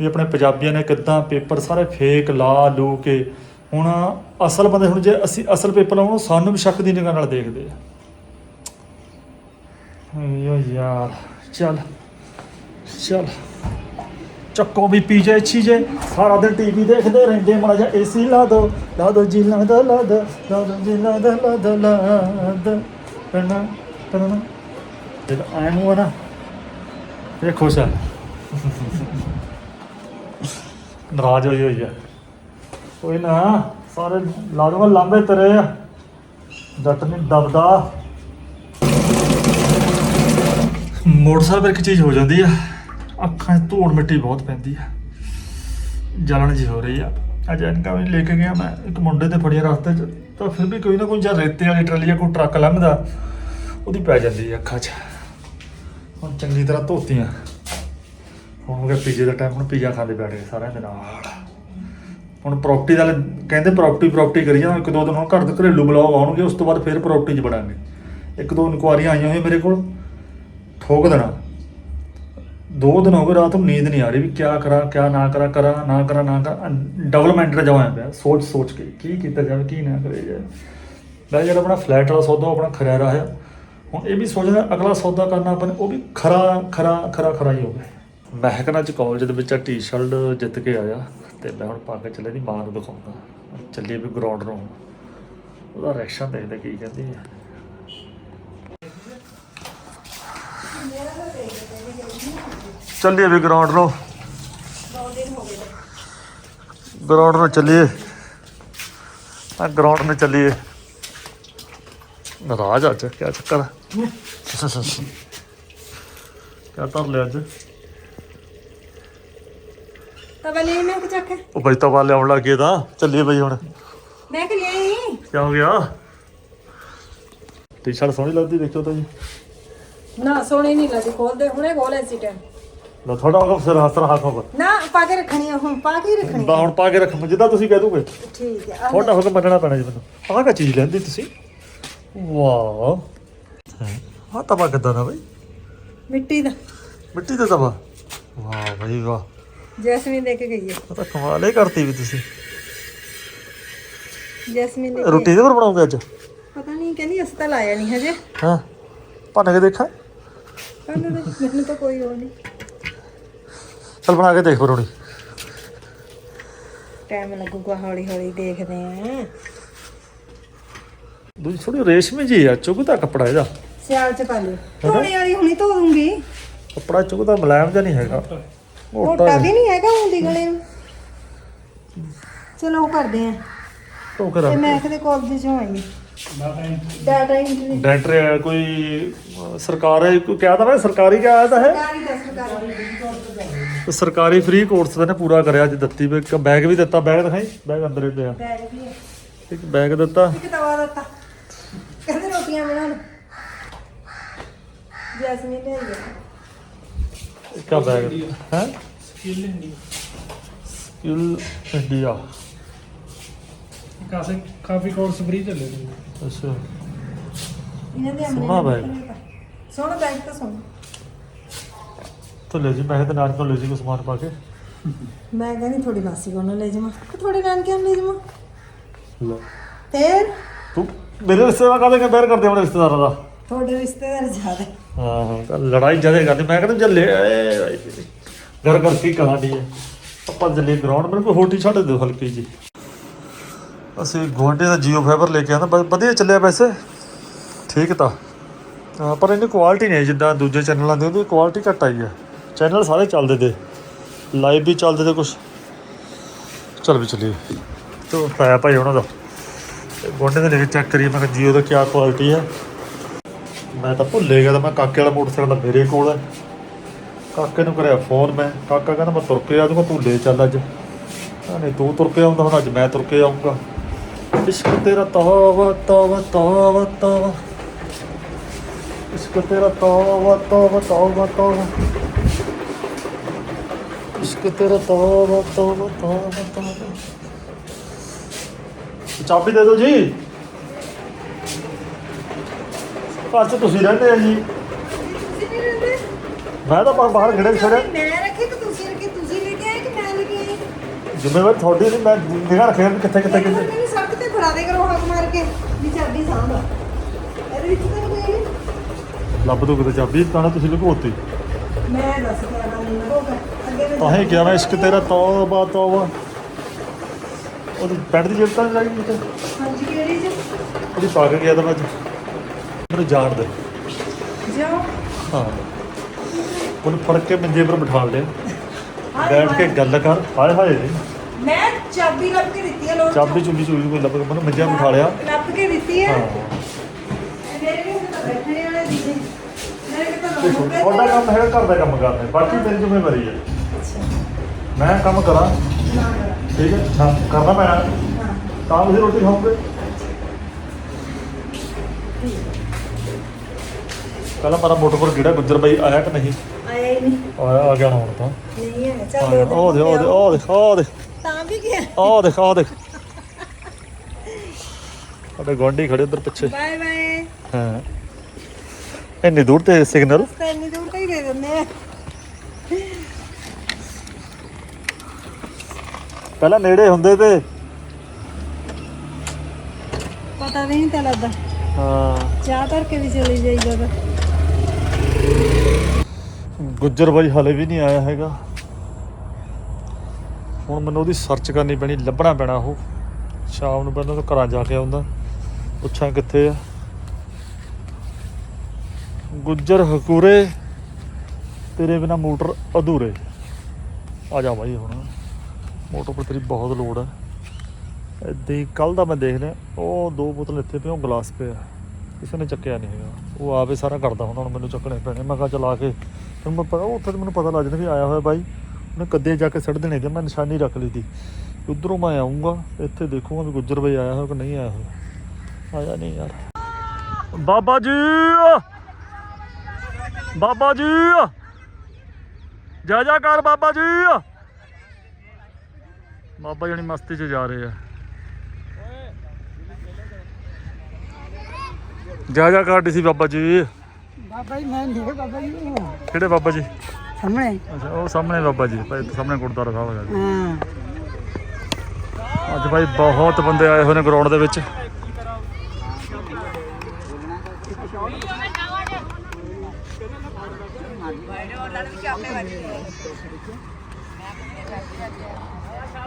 ਵੀ ਆਪਣੇ ਪੰਜਾਬੀਆਂ ਨੇ ਕਿੱਦਾਂ ਪੇਪਰ ਸਾਰੇ ਫੇਕ, ਲਾ, ਲੂ ਕੇ ਹੁਣ ਅਸਲ ਬੰਦੇ ਹੁਣ ਜੇ ਅਸੀਂ ਅਸਲ ਪੇਪਰ ਲਾਉਣ ਸਾਨੂੰ ਵੀ ਸ਼ੱਕ ਦੀ ਨਿਗਾਹ ਨਾਲ ਦੇਖਦੇ ਆ। ਯੋ ਯਾਰ, ਚੱਲ ਚੱਲ। ਚੱਕੋ ਵੀ ਪੀਜੇ ਛੀਜੇ ਸਾਰਾ ਦਿਨ ਟੀਵੀ ਦੇਖਦੇ ਰਹਿੰਦੇ, ਮਾੜਾ ਜਿਹਾ ਏਸੀ ਲਾ ਦੋ ਲਾ ਦੋ ਜੀ ਲਾ ਦੋ ਲਾ ਦੋ ਲਾ ਦੋ ਜੀ ਲਾ ਦੋ ਲਾ ਦੋ ਲਾ ਦੋ। ਪਨਾ ਪਨਾ ਤੇ ਆਇਆ ਨੂੰ। ਇਹ ਖੁਸ਼ ਆ ਨਾਰਾਜ਼ ਹੋਈ ਹੋਈ ਆ। ਕੋਈ ਨਾ, ਸਾਰੇ ਲਾ ਦੂੰਗਾ ਲਾਂਬੇ ਤੇਰੇ ਜੱਟ ਨਹੀਂ ਦਬਦਾ। ਮੋਟਰਸਾਈਕਲ ਪਰ ਇੱਕ ਚੀਜ਼ ਹੋ ਜਾਂਦੀ ਆ। ਅੱਖਾਂ 'ਚ ਧੂੜ ਮਿੱਟੀ ਬਹੁਤ ਪੈਂਦੀ ਆ। ਜਲਣ ਜੀ ਹੋ ਰਹੀ ਆ। ਅੱਜ ਐਨਕਾਂ ਵੀ ਲੈ ਕੇ ਗਿਆ ਮੈਂ। ਇੱਕ ਮੁੰਡੇ ਤੇ ਫੜਿਆ ਰਸਤੇ 'ਚ, ਤਾਂ ਫਿਰ ਵੀ ਕੋਈ ਨਾ ਕੋਈ ਜਾਂ ਰੇਤੇ ਵਾਲੀ ਟਰਾਲੀ ਜਾਂ ਕੋਈ ਟਰੱਕ ਲੰਘਦਾ, ਉਹਦੀ ਪੈ ਜਾਂਦੀ ਆ ਅੱਖਾਂ 'ਚ। ਹੁਣ ਚੰਗੀ ਤਰ੍ਹਾਂ ਧੋਤੀਆਂ। ਹੁਣ ਹੋ ਗਿਆ ਪੀਜ਼ੇ ਦਾ ਟਾਈਮ ਹੁਣ ਪੀਜ਼ਾ ਖਾਂਦੇ ਬੈਠ ਗਏ ਸਾਰਿਆਂ ਦੇ ਨਾਲ। ਹੁਣ ਪ੍ਰਾਪਰਟੀ ਵਾਲੇ ਕਹਿੰਦੇ ਪ੍ਰਾਪਰਟੀ ਪ੍ਰਾਪਰਟੀ ਕਰੀ ਜਾਣਾ ਇੱਕ ਦੋ ਦਿਨ ਹੁਣ ਘਰ ਦੇ ਘਰੇਲੂ ਬਲੌਗ ਆਉਣਗੇ, ਉਸ ਤੋਂ ਬਾਅਦ ਫਿਰ ਪ੍ਰਾਪਰਟੀ 'ਚ ਵੜਾਂਗੇ ਇੱਕ ਦੋ ਇਨਕੁਆਰੀਆਂ ਆਈਆਂ ਹੋਈਆਂ ਮੇਰੇ ਕੋਲ ਠੋਕ ਦੇਣਾ। ਦੋ ਦਿਨ ਹੋ ਗਏ ਰਾਤ ਨੂੰ ਨੀਂਦ ਨਹੀਂ ਆ ਰਹੀ ਵੀ ਕਿਆ ਕਰਾਂ, ਕਿਆ ਨਾ ਕਰਾਂ ਕਰਾਂ, ਨਾ ਕਰਾਂ ਨਾ ਕਰਾਂ। ਡਿਵੈਲਪਮੈਂਟ ਦਾ ਜਵਾਬ ਪਿਆ, ਸੋਚ ਸੋਚ ਕੇ, ਕੀ ਕੀਤਾ ਜਾਵੇ, ਕੀ ਨਾ ਕਰੇ ਜਾਵੇ। ਮੈਂ ਜਿਹੜਾ ਆਪਣਾ ਫਲੈਟ ਵਾਲਾ ਸੌਦਾ, ਉਹ ਆਪਣਾ ਖਰਿਆ ਰਿਹਾ ਹੁਣ ਇਹ ਵੀ ਸੋਚਦਾ ਅਗਲਾ ਸੌਦਾ ਕਰਨਾ ਆਪਾਂ ਨੇ, ਉਹ ਵੀ ਖਰਾ ਖਰਾ ਖਰਾ ਖਰਾ ਹੀ ਹੋਵੇ। ਮਹਿਕਨਾ ਅੱਜ ਕਾਲਜ ਦੇ ਵਿੱਚ ਆ ਟੀ-ਸ਼ਰਟ ਜਿੱਤ ਕੇ ਆਇਆ ਤੇ ਮੈਂ ਹੁਣ ਪਾ ਕੇ ਚੱਲੇ ਦੀ ਮਾਂ ਨੂੰ ਦਿਖਾਉਂਦਾ। ਚੱਲੀਏ ਵੀ ਗਰਾਊਂਡ ਨੂੰ ਉਹਦਾ ਰਿਐਕਸ਼ਨ ਦੇਖਦੇ ਕੀ ਕਹਿੰਦੀ ਹੈ ਚੱਲੀਏ ਵੀ ਗਰਾਊਂਡ ਨੂੰ ਗਰਾਊਂਡ ਨੂੰ ਚੱਲੀਏ। ਆ ਗਰਾਊਂਡ ਨੂੰ ਚੱਲੀਏ। ਨਾਰਾਜ਼ ਅੱਜ ਕਿਆ ਚੱਕਰ ਕਿਆ ਕਰ ਲਿਆ ਅੱਜ? ਤਵਾ ਲਈ ਮੈਂ ਕਿ ਚੱਕ। ਉਹ ਬਈ ਤਵਾ ਲਿਆਉਣ ਲੱਗੇ ਤਾਂ। ਚੱਲੀਏ ਬਈ ਹੁਣ। ਮੈਂ ਕਿ ਹੋ ਗਿਆ? ਟੀ-ਸ਼ਰਟ ਸੋਹਣੀ ਲੱਗਦੀ ਦੇਖੋ ਤਾਂ ਜੀ। ਨਾ ਸੋਹਣੀ ਨਹੀਂ ਲੱਗਦੀ ਖੋਲਦੇ ਹੁਣੇ ਖੋਲੇ ਸੀ ਟਾਈਮ ਲੋ ਤੁਹਾਡਾ ਉਹ ਸਿਰ ਹੱਥ ਹੱਥ ਹੋ ਨਾ ਪਾ ਕੇ ਰੱਖਣੀ ਆ ਹੁਣ ਪਾ ਕੇ ਰੱਖਣੀ ਬਾ ਹੁਣ ਪਾ ਕੇ ਰੱਖ ਜਿੱਦਾਂ ਤੁਸੀਂ ਕਹਿ ਦੋਗੇ। ਠੀਕ ਹੈ ਤੁਹਾਡਾ ਹੁਕਮ ਮੰਨਣਾ ਪੈਣਾ ਜੀ ਮੈਨੂੰ। ਆਹ ਕਾ ਚੀਜ਼ ਲੈਂਦੀ ਤੁਸੀਂ? ਵਾਹ। ਆਹ ਤਵਾ ਕਿੱਦਾਂ ਦਾ ਬਈ? ਮਿੱਟੀ ਦਾ। ਮਿੱਟੀ ਦਾ ਤਵਾ? ਵਾਹ ਬਈ ਵਾਹ। ਜੈਸਮੀਨ ਦੇ ਕੇ ਗਈ ਹੈ। ਉਹ ਤਾਂ ਕਮਾਲ ਹੀ ਕਰਤੀ ਵੀ ਤੁਸੀਂ। ਜੈਸਮੀਨ ਦੇ ਰੋਟੀ ਦੇ ਪਰ ਬਣਾਉਂਗੇ ਅੱਜ? ਪਤਾ ਨਹੀਂ ਕਹਿੰਦੀ ਅਸੀਂ ਤਾਂ ਲਾਇਆ ਨਹੀਂ ਹਜੇ। ਹਾਂ। ਭੰਨ ਕੇ ਦੇਖਾਂ? ਕਹਿੰਦੇ ਮੈਨੂੰ ਤਾਂ ਕੋਈ ਉਹ ਨਹੀਂ। ਚਲ ਬਣਾ ਕੇ ਦੇਖ ਫਿਰ ਹੁਣੀ ਟਾਈਮ ਲੱਗੂਗਾ ਹੌਲੀ ਹੌਲੀ ਦੇਖਦੇ ਆਂ। ਦੂਜੀ ਥੋੜੀ ਰੇਸ਼ਮੀ ਜੀ ਆ ਚੁਗਦਾ ਕੱਪੜਾ ਇਹਦਾ। ਸਿਆਲ ਚ ਪਾ ਲਿਓ। ਧੋਣੇ ਵਾਲੀ ਹੁਣੀ ਧੋ ਦੂੰਗੀ। ਕੱਪੜਾ ਚੁਗਦਾ ਮੁਲਾਇਮ ਜਿਹਾ ਨਹੀਂ ਹੈਗਾ। ਮੋਟਾ ਵੀ ਨਹੀਂ ਹੈਗਾ ਹੁੰਦੀ ਗਲੇ ਨੂੰ। ਚਲੋ ਉਹ ਕਰਦੇ ਆਂ। ਧੋ ਕੇ ਤੇ ਰੱਖ ਮੈਂ ਕਿਤੇ ਕਾਲਜ ਚੋਂ ਆਈ ਡਾਟਾ ਐਂਟਰੀ ਡਾਕਟਰ ਕੋਈ ਅਹ, ਸਰਕਾਰ ਹੈ ਕੋਈ ਕਿਹਾ ਤਾਂ ਮੈਂ ਸਰਕਾਰੀ ਕਿਹਾ ਆਇਆ ਤਾਂ ਹੈ? ਸਰਕਾਰੀ ਦਾ ਸਰਕਾਰੀ ਤੇ ਸਰਕਾਰੀ ਫ੍ਰੀ ਕੋਰਸ ਦਾ ਨੇ ਪੂਰਾ ਕਰਿਆ ਅੱਜ ਦਿੱਤੀ ਵੀ ਇੱਕ ਬੈਗ ਵੀ ਦਿੱਤਾ ਬੈਗ ਦਿਖਾਈ? ਬੈਗ ਅੰਦਰ ਹੀ ਪਿਆ। ਬੈਗ ਵੀ ਹੈ। ਇੱਕ ਬੈਗ ਦਿੱਤਾ। ਇੱਕ ਤਵਾ ਦਿੱਤਾ। ਕਹਿੰਦੇ ਰੋਟੀਆਂ ਬਣਾ ਲਓ ਜੈਸਮੀਨ ਲੈ ਗਿਆ क्या बैग है स्किल इंडिया ਕਾਸੇ ਕਾਫੀ ਕੋਰਸ ਫ੍ਰੀ ਚੱਲੇ ਨੇ अच्छा ਇਹਨਾਂ ਦੇ ਸੋਹਣਾ ਬੈਗ ਸੋਹਣਾ ਬੈਗ ਤਾਂ ਸੋਹਣਾ तो ले जी मैं तो नान को ले जी को सामान पा के ਮੈਂ ਕਹਿੰਦੀ ਥੋੜੀ ਮਾਸੀ ਕੋਲ ਨੂੰ ਲੈ ਜਾਵਾਂ ਕਿ ਥੋੜੀ ਨਾਨਕੇ ਨੂੰ ਲੈ ਜਾਵਾਂ ले ਫੇਰ तू मेरे रिश्तेदार का कंपेयर कर दे अपने रिश्तेदारों का ਤੁਹਾਡੇ ਰਿਸ਼ਤੇਦਾਰ ਜ਼ਿਆਦਾ ਹਾਂ ਹਾਂ ਲੜਾਈ ਜਦੇ ਕਰਦੇ। ਮੈਂ ਕਹਿੰਦਾ ਜੱਲੇ ਗਰ ਗਰ ਕੀ ਕਹਾਣੀ ਹੈ? ਆਪਾਂ ਜੱਲੇ ਗਰਾਊਂਡ ਮੇਰੇ ਕੋਲ ਹੋਟੀ ਛੱਡ ਦਿਓ ਹਲਕੀ ਜੀ ਅਸੀਂ ਗਵਾਂਡੇ ਦਾ ਜੀਓ ਫਾਈਬਰ ਲੈ ਕੇ ਆਂਦਾ ਵਧੀਆ ਚੱਲਿਆ ਵੈਸੇ। ਠੀਕ ਤਾਂ। ਪਰ ਇਹਦੀ ਕੁਆਲਿਟੀ ਨਹੀਂ ਜਿੱਦਾਂ ਦੂਜੇ ਚੈਨਲਾਂ ਦੀ ਉਹਦੀ ਕੁਆਲਿਟੀ ਘੱਟ ਆਈ ਹੈ। ਚੈਨਲ ਸਾਰੇ ਚੱਲਦੇ ਤੇ ਲਾਈਵ ਵੀ ਚੱਲਦੇ ਤੇ ਕੁਛ। ਚੱਲ ਵੀ ਚੱਲੀਏ। ਤੋ ਪਾਇਆ ਭਾਈ ਉਹਨਾਂ ਦਾ। ਗੋਂਡੇ ਦੇ ਲੈ ਕੇ ਚੈੱਕ ਕਰੀਏ ਮੈਂ ਜੀਓ ਦਾ ਕੀ ਕੁਆਲਿਟੀ ਹੈ। ਮੈਂ ਤਾਂ ਭੁੱਲੇ ਗਿਆ ਤਾਂ ਮੈਂ ਕਾਕੇ ਵਾਲਾ ਮੋਟਰਸਾਈਕਲ ਮੇਰੇ ਕੋਲ ਹੈ ਕਾਕੇ ਨੂੰ ਕਰਿਆ ਫੋਨ ਮੈਂ। ਕਾਕਾ ਕਹਿੰਦਾ ਮੈਂ ਤੁਰ ਕੇ ਆ ਜਾਊਂਗਾ ਭੁੱਲੇ ਚੱਲ ਅੱਜ। ਨਹੀਂ ਤੂੰ ਤੁਰ ਕੇ ਆਉਂਦਾ ਹੁਣ ਅੱਜ ਮੈਂ ਤੁਰ ਕੇ ਆਉਂਗਾ ਇਸ਼ਕ ਤੇਰਾ ਤਾਵਾ ਤਾਵਾ ਤਾਵਾ ਤਾਵਾ। ਇਸ਼ਕ ਤੇਰਾ ਤਾਵਾ ਤਾਵਾ ਤਾਵਾ ਤਾਵਾ। ਇਸ਼ਕ ਤੇਰਾ ਤਾਵਾ ਤਾਵਾ ਤਾਵਾ ਤਾਵਾ। ਚਾਬੀ ਦੇ ਦਿਓ ਜੀ। ਘਰ 'ਚ ਤੁਸੀਂ ਰਹਿੰਦੇ ਆ ਜੀ। ਮੈਂ ਤਾਂ ਬਾਹਰ- ਬਾਹਰ ਖੜੇ ਛੜਿਆ ਮੈਂ ਰੱਖੀ ਕਿ ਤੁਸੀਂ ਰੱਖੀ? ਤੁਸੀਂ ਲੈ ਕੇ ਆਏ ਕਿ ਮੈਂ ਲੈ ਕੇ ਆਈ? ਜ਼ਿੰਮੇਵਾਰੀ ਤੁਹਾਡੀ ਨਹੀਂ ਮੈਂ ਨਿਗਾਹ ਰੱਖਿਆ ਵੀ ਕਿੱਥੇ ਕਿੱਥੇ ਕਿੱਥੇ। ਮੈਨੂੰ ਸੜਕ ਤੇ ਫੜਾ ਦੇ ਕਰੋ ਹੱਕ ਮਾਰ ਕੇ। ਵੀ ਚਾਬੀ ਸਾਂਭ ਇਹਦੇ ਵਿੱਚ ਤਾਂ ਕੋਈ ਲੱਭ ਦੋ ਕਿਤੇ ਚਾਬੀ ਤਾਂ ਤੁਸੀਂ ਲੁਕੋਤੀ ਮੈਂ ਦੱਸ ਕੇ ਆਣਾ ਨਹੀਂ ਹੋਗਾ ਅੱਗੇ ਮੈਂ ਤਾਂ ਹੀ ਕਿਹਾ ਮੈਂ ਇਸ਼ਕ ਤੇਰਾ ਤੌਬਾ ਤੌਬਾ ਉਹਦੀ ਪੈਂਟ ਦੀ ਜੇਬ ਤਾਂ ਨਹੀਂ ਲੱਗੀ ਕਿਤੇ। ਹਾਂਜੀ ਕਿਹੜੀ ਜੀ? ਉਹਦੀ ਪਾ ਕੇ ਗਿਆ ਤਾਂ ਮੈਂ ਅੱਜ। ਮੈਨੂੰ ਜਾਣ ਦੇ। ਜਾਓ। ਹਾਂ। ਉਹਨੂੰ ਫੜ ਕੇ ਮੰਜੇ ਪਰ ਬਿਠਾ ਲਿਆ। ਬੈਠ ਕੇ ਗੱਲ ਕਰ। ਹਾਏ ਹਾਏ। ਮੈਂ ਚਾਬੀ ਲੱਭ ਕੇ ਦਿੱਤੀ ਲੋਕ ਚਾਬੀ ਚੁੰਨੀ ਚੁੰਨੀ ਕੋਈ ਲੱਭ ਕੇ ਮੈਨੂੰ ਮੰਜੇ ਬਿਠਾ ਲਿਆ। ਲੱਭ ਕੇ ਦਿੱਤੀ ਹੈ। ਹਾਂ। ਮੇਰੇ ਵੀ ਤਾਂ ਬੈਠਣੇ ਵਾਲੇ ਦੀਦੀ। ਮੇਰੇ ਕਿਤੇ ਦੇਖੋ ਲੋਕ ਤੁਹਾਡਾ ਕੰਮ ਹੈਗਾ ਘਰ ਦਾ ਕੰਮ ਕਰਨਾ। ਬਾਕੀ ਤੇਰੀ ਜ਼ਿੰਮੇਵਾਰੀ ਹੈ। ਮੈਂ ਕੰਮ ਕਰਾਂ। ਠੀਕ ਹੈ? ਹਾਂ ਕਰਨਾ ਪੈਣਾ ਤਾਂ ਤੁਸੀਂ ਰੋਟੀ ਖਾਓਗੇ? ਮਾਰਾ ਮੋਟਰ ਪਰ ਕਿਹੜਾ ਗੁੱਜਰ ਬਾਈ ਆਇਆ ਕਿ ਨਹੀਂ? ਆਇਆ ਹੀ ਨਹੀਂ। ਆਇਆ ਆ ਗਿਆ ਹੁਣ ਤਾਂ। ਨਹੀਂ ਹੈ ਆ ਚੱਲ। ਉਹ ਦੇ ਉਹ ਦੇ ਉਹ ਦੇ ਉਹ ਦੇ ਤਾਂ ਵੀ ਗਿਆ। ਉਹ ਦੇਖ ਉਹ ਦੇਖ। ਸਾਡੇ ਗੁਆਂਢੀ ਖੜੇ ਉਧਰ ਪਿੱਛੇ। Bye bye. ਹਾਂ। ਇੰਨੀ ਦੂਰ ਤੇ ਸਿਗਨਲ ਤਾਂ ਇੰਨੀ ਦੂਰ ਤੇ ਹੀ ਦੇ ਦਿੰਦੇ ਆ। ਪਹਿਲਾਂ ਨੇੜੇ ਹੁੰਦੇ ਤੇ। ਪਤਾ ਨਹੀਂ ਤਾਂ ਲੱਗਦਾ। ਹਾਂ। ਚਾਹ ਧਰ ਕੇ ਵੀ ਚਲੀ ਜਾਈਦਾ ਤਾਂ। ਗੁੱਜਰ ਬਾਈ ਹਲੇ ਵੀ ਨਹੀਂ ਆਇਆ ਹੈਗਾ। ਹੁਣ ਮੈਨੂੰ ਉਹਦੀ ਸਰਚ ਕਰਨੀ ਪੈਣੀ, ਲੱਭਣਾ ਪੈਣਾ ਉਹ। ਸ਼ਾਮ ਨੂੰ ਪਹਿਲਾਂ ਤਾਂ ਘਰਾਂ ਜਾ ਕੇ ਆਉਂਦਾ। ਪੁੱਛਾਂ ਕਿੱਥੇ ਆ। ਗੁੱਜਰ ਹਕੂਰੇ, ਤੇਰੇ ਬਿਨਾ ਮੋਟਰ ਅਧੂਰੇ। ਆ ਜਾ ਬਾਈ ਹੁਣ। ਮੋਟਰ ਪਰ ਤੇਰੀ ਬਹੁਤ ਲੋੜ ਹੈ ਏਦਾਂ ਹੀ ਕੱਲ ਦਾ ਮੈਂ ਦੇਖ ਲਿਆ, ਉਹ ਦੋ ਬੋਤਲ ਇੱਥੇ ਪਏ, ਉਹ ਗਲਾਸ ਪਿਆ। ਕਿਸੇ ਨੇ ਚੱਕਿਆ ਨਹੀਂ ਹੈਗਾ। ਉਹ ਆਪੇ ਸਾਰਾ ਕਰਦਾ ਹੁੰਦਾ, ਹੁਣ ਮੈਨੂੰ ਚੱਕਣੇ ਪੈਣੇ। ਮੈਂ ਕਿਹਾ ਚਲਾ ਕੇ ਫਿਰ ਮੈਂ ਪਤਾ, ਉੱਥੇ ਤਾਂ ਮੈਨੂੰ ਪਤਾ ਲੱਗ ਜਾਂਦਾ ਵੀ ਆਇਆ ਹੋਇਆ ਬਾਈ। ਉਹਨੇ ਕੱਦੇ ਜਾ ਕੇ ਸੜ ਦੇਣੇ ਤੇ ਮੈਂ ਨਿਸ਼ਾਨੀ ਰੱਖ ਲਈ ਤੀ ਉਧਰੋਂ ਮੈਂ ਆਉਂਗਾ ਇੱਥੇ ਦੇਖੂਗਾ ਵੀ ਗੁੱਜਰ ਬਾਈ ਆਇਆ ਹੋਇਆ ਕਿ ਨਹੀਂ ਆਇਆ ਹੋਇਆ। ਆਇਆ ਨਹੀਂ ਯਾਰ। ਬਾਬਾ ਜੀ! ਬਾਬਾ ਜੀ! ਜਾ ਜਾ ਕਰ ਬਾਬਾ ਜੀ! ਬਾਬਾ ਜਣੀ ਮਸਤੀ 'ਚ ਜਾ ਰਹੇ ਆ। ਜਾ ਜਾ ਕਰ ਸੀ ਬਾਬਾ ਜੀ। ਬਾਬਾ ਜੀ ਮੈਂ ਨਹੀਂ ਬਾਬਾ ਜੀ ਕਿਹੜੇ ਬਾਬਾ ਜੀ? ਸਾਹਮਣੇ। ਅੱਛਾ ਉਹ ਸਾਹਮਣੇ ਬਾਬਾ ਜੀ ਭਾਈ ਸਾਹਮਣੇ ਗੁਰਦੁਆਰਾ ਸਾਹਿਬ ਹੈਗਾ ਜੀ। ਹਾਂ। ਅੱਜ ਭਾਈ ਬਹੁਤ ਬੰਦੇ ਆਏ ਹੋਏ ਨੇ ਗਰਾਊਂਡ ਦੇ ਵਿੱਚ।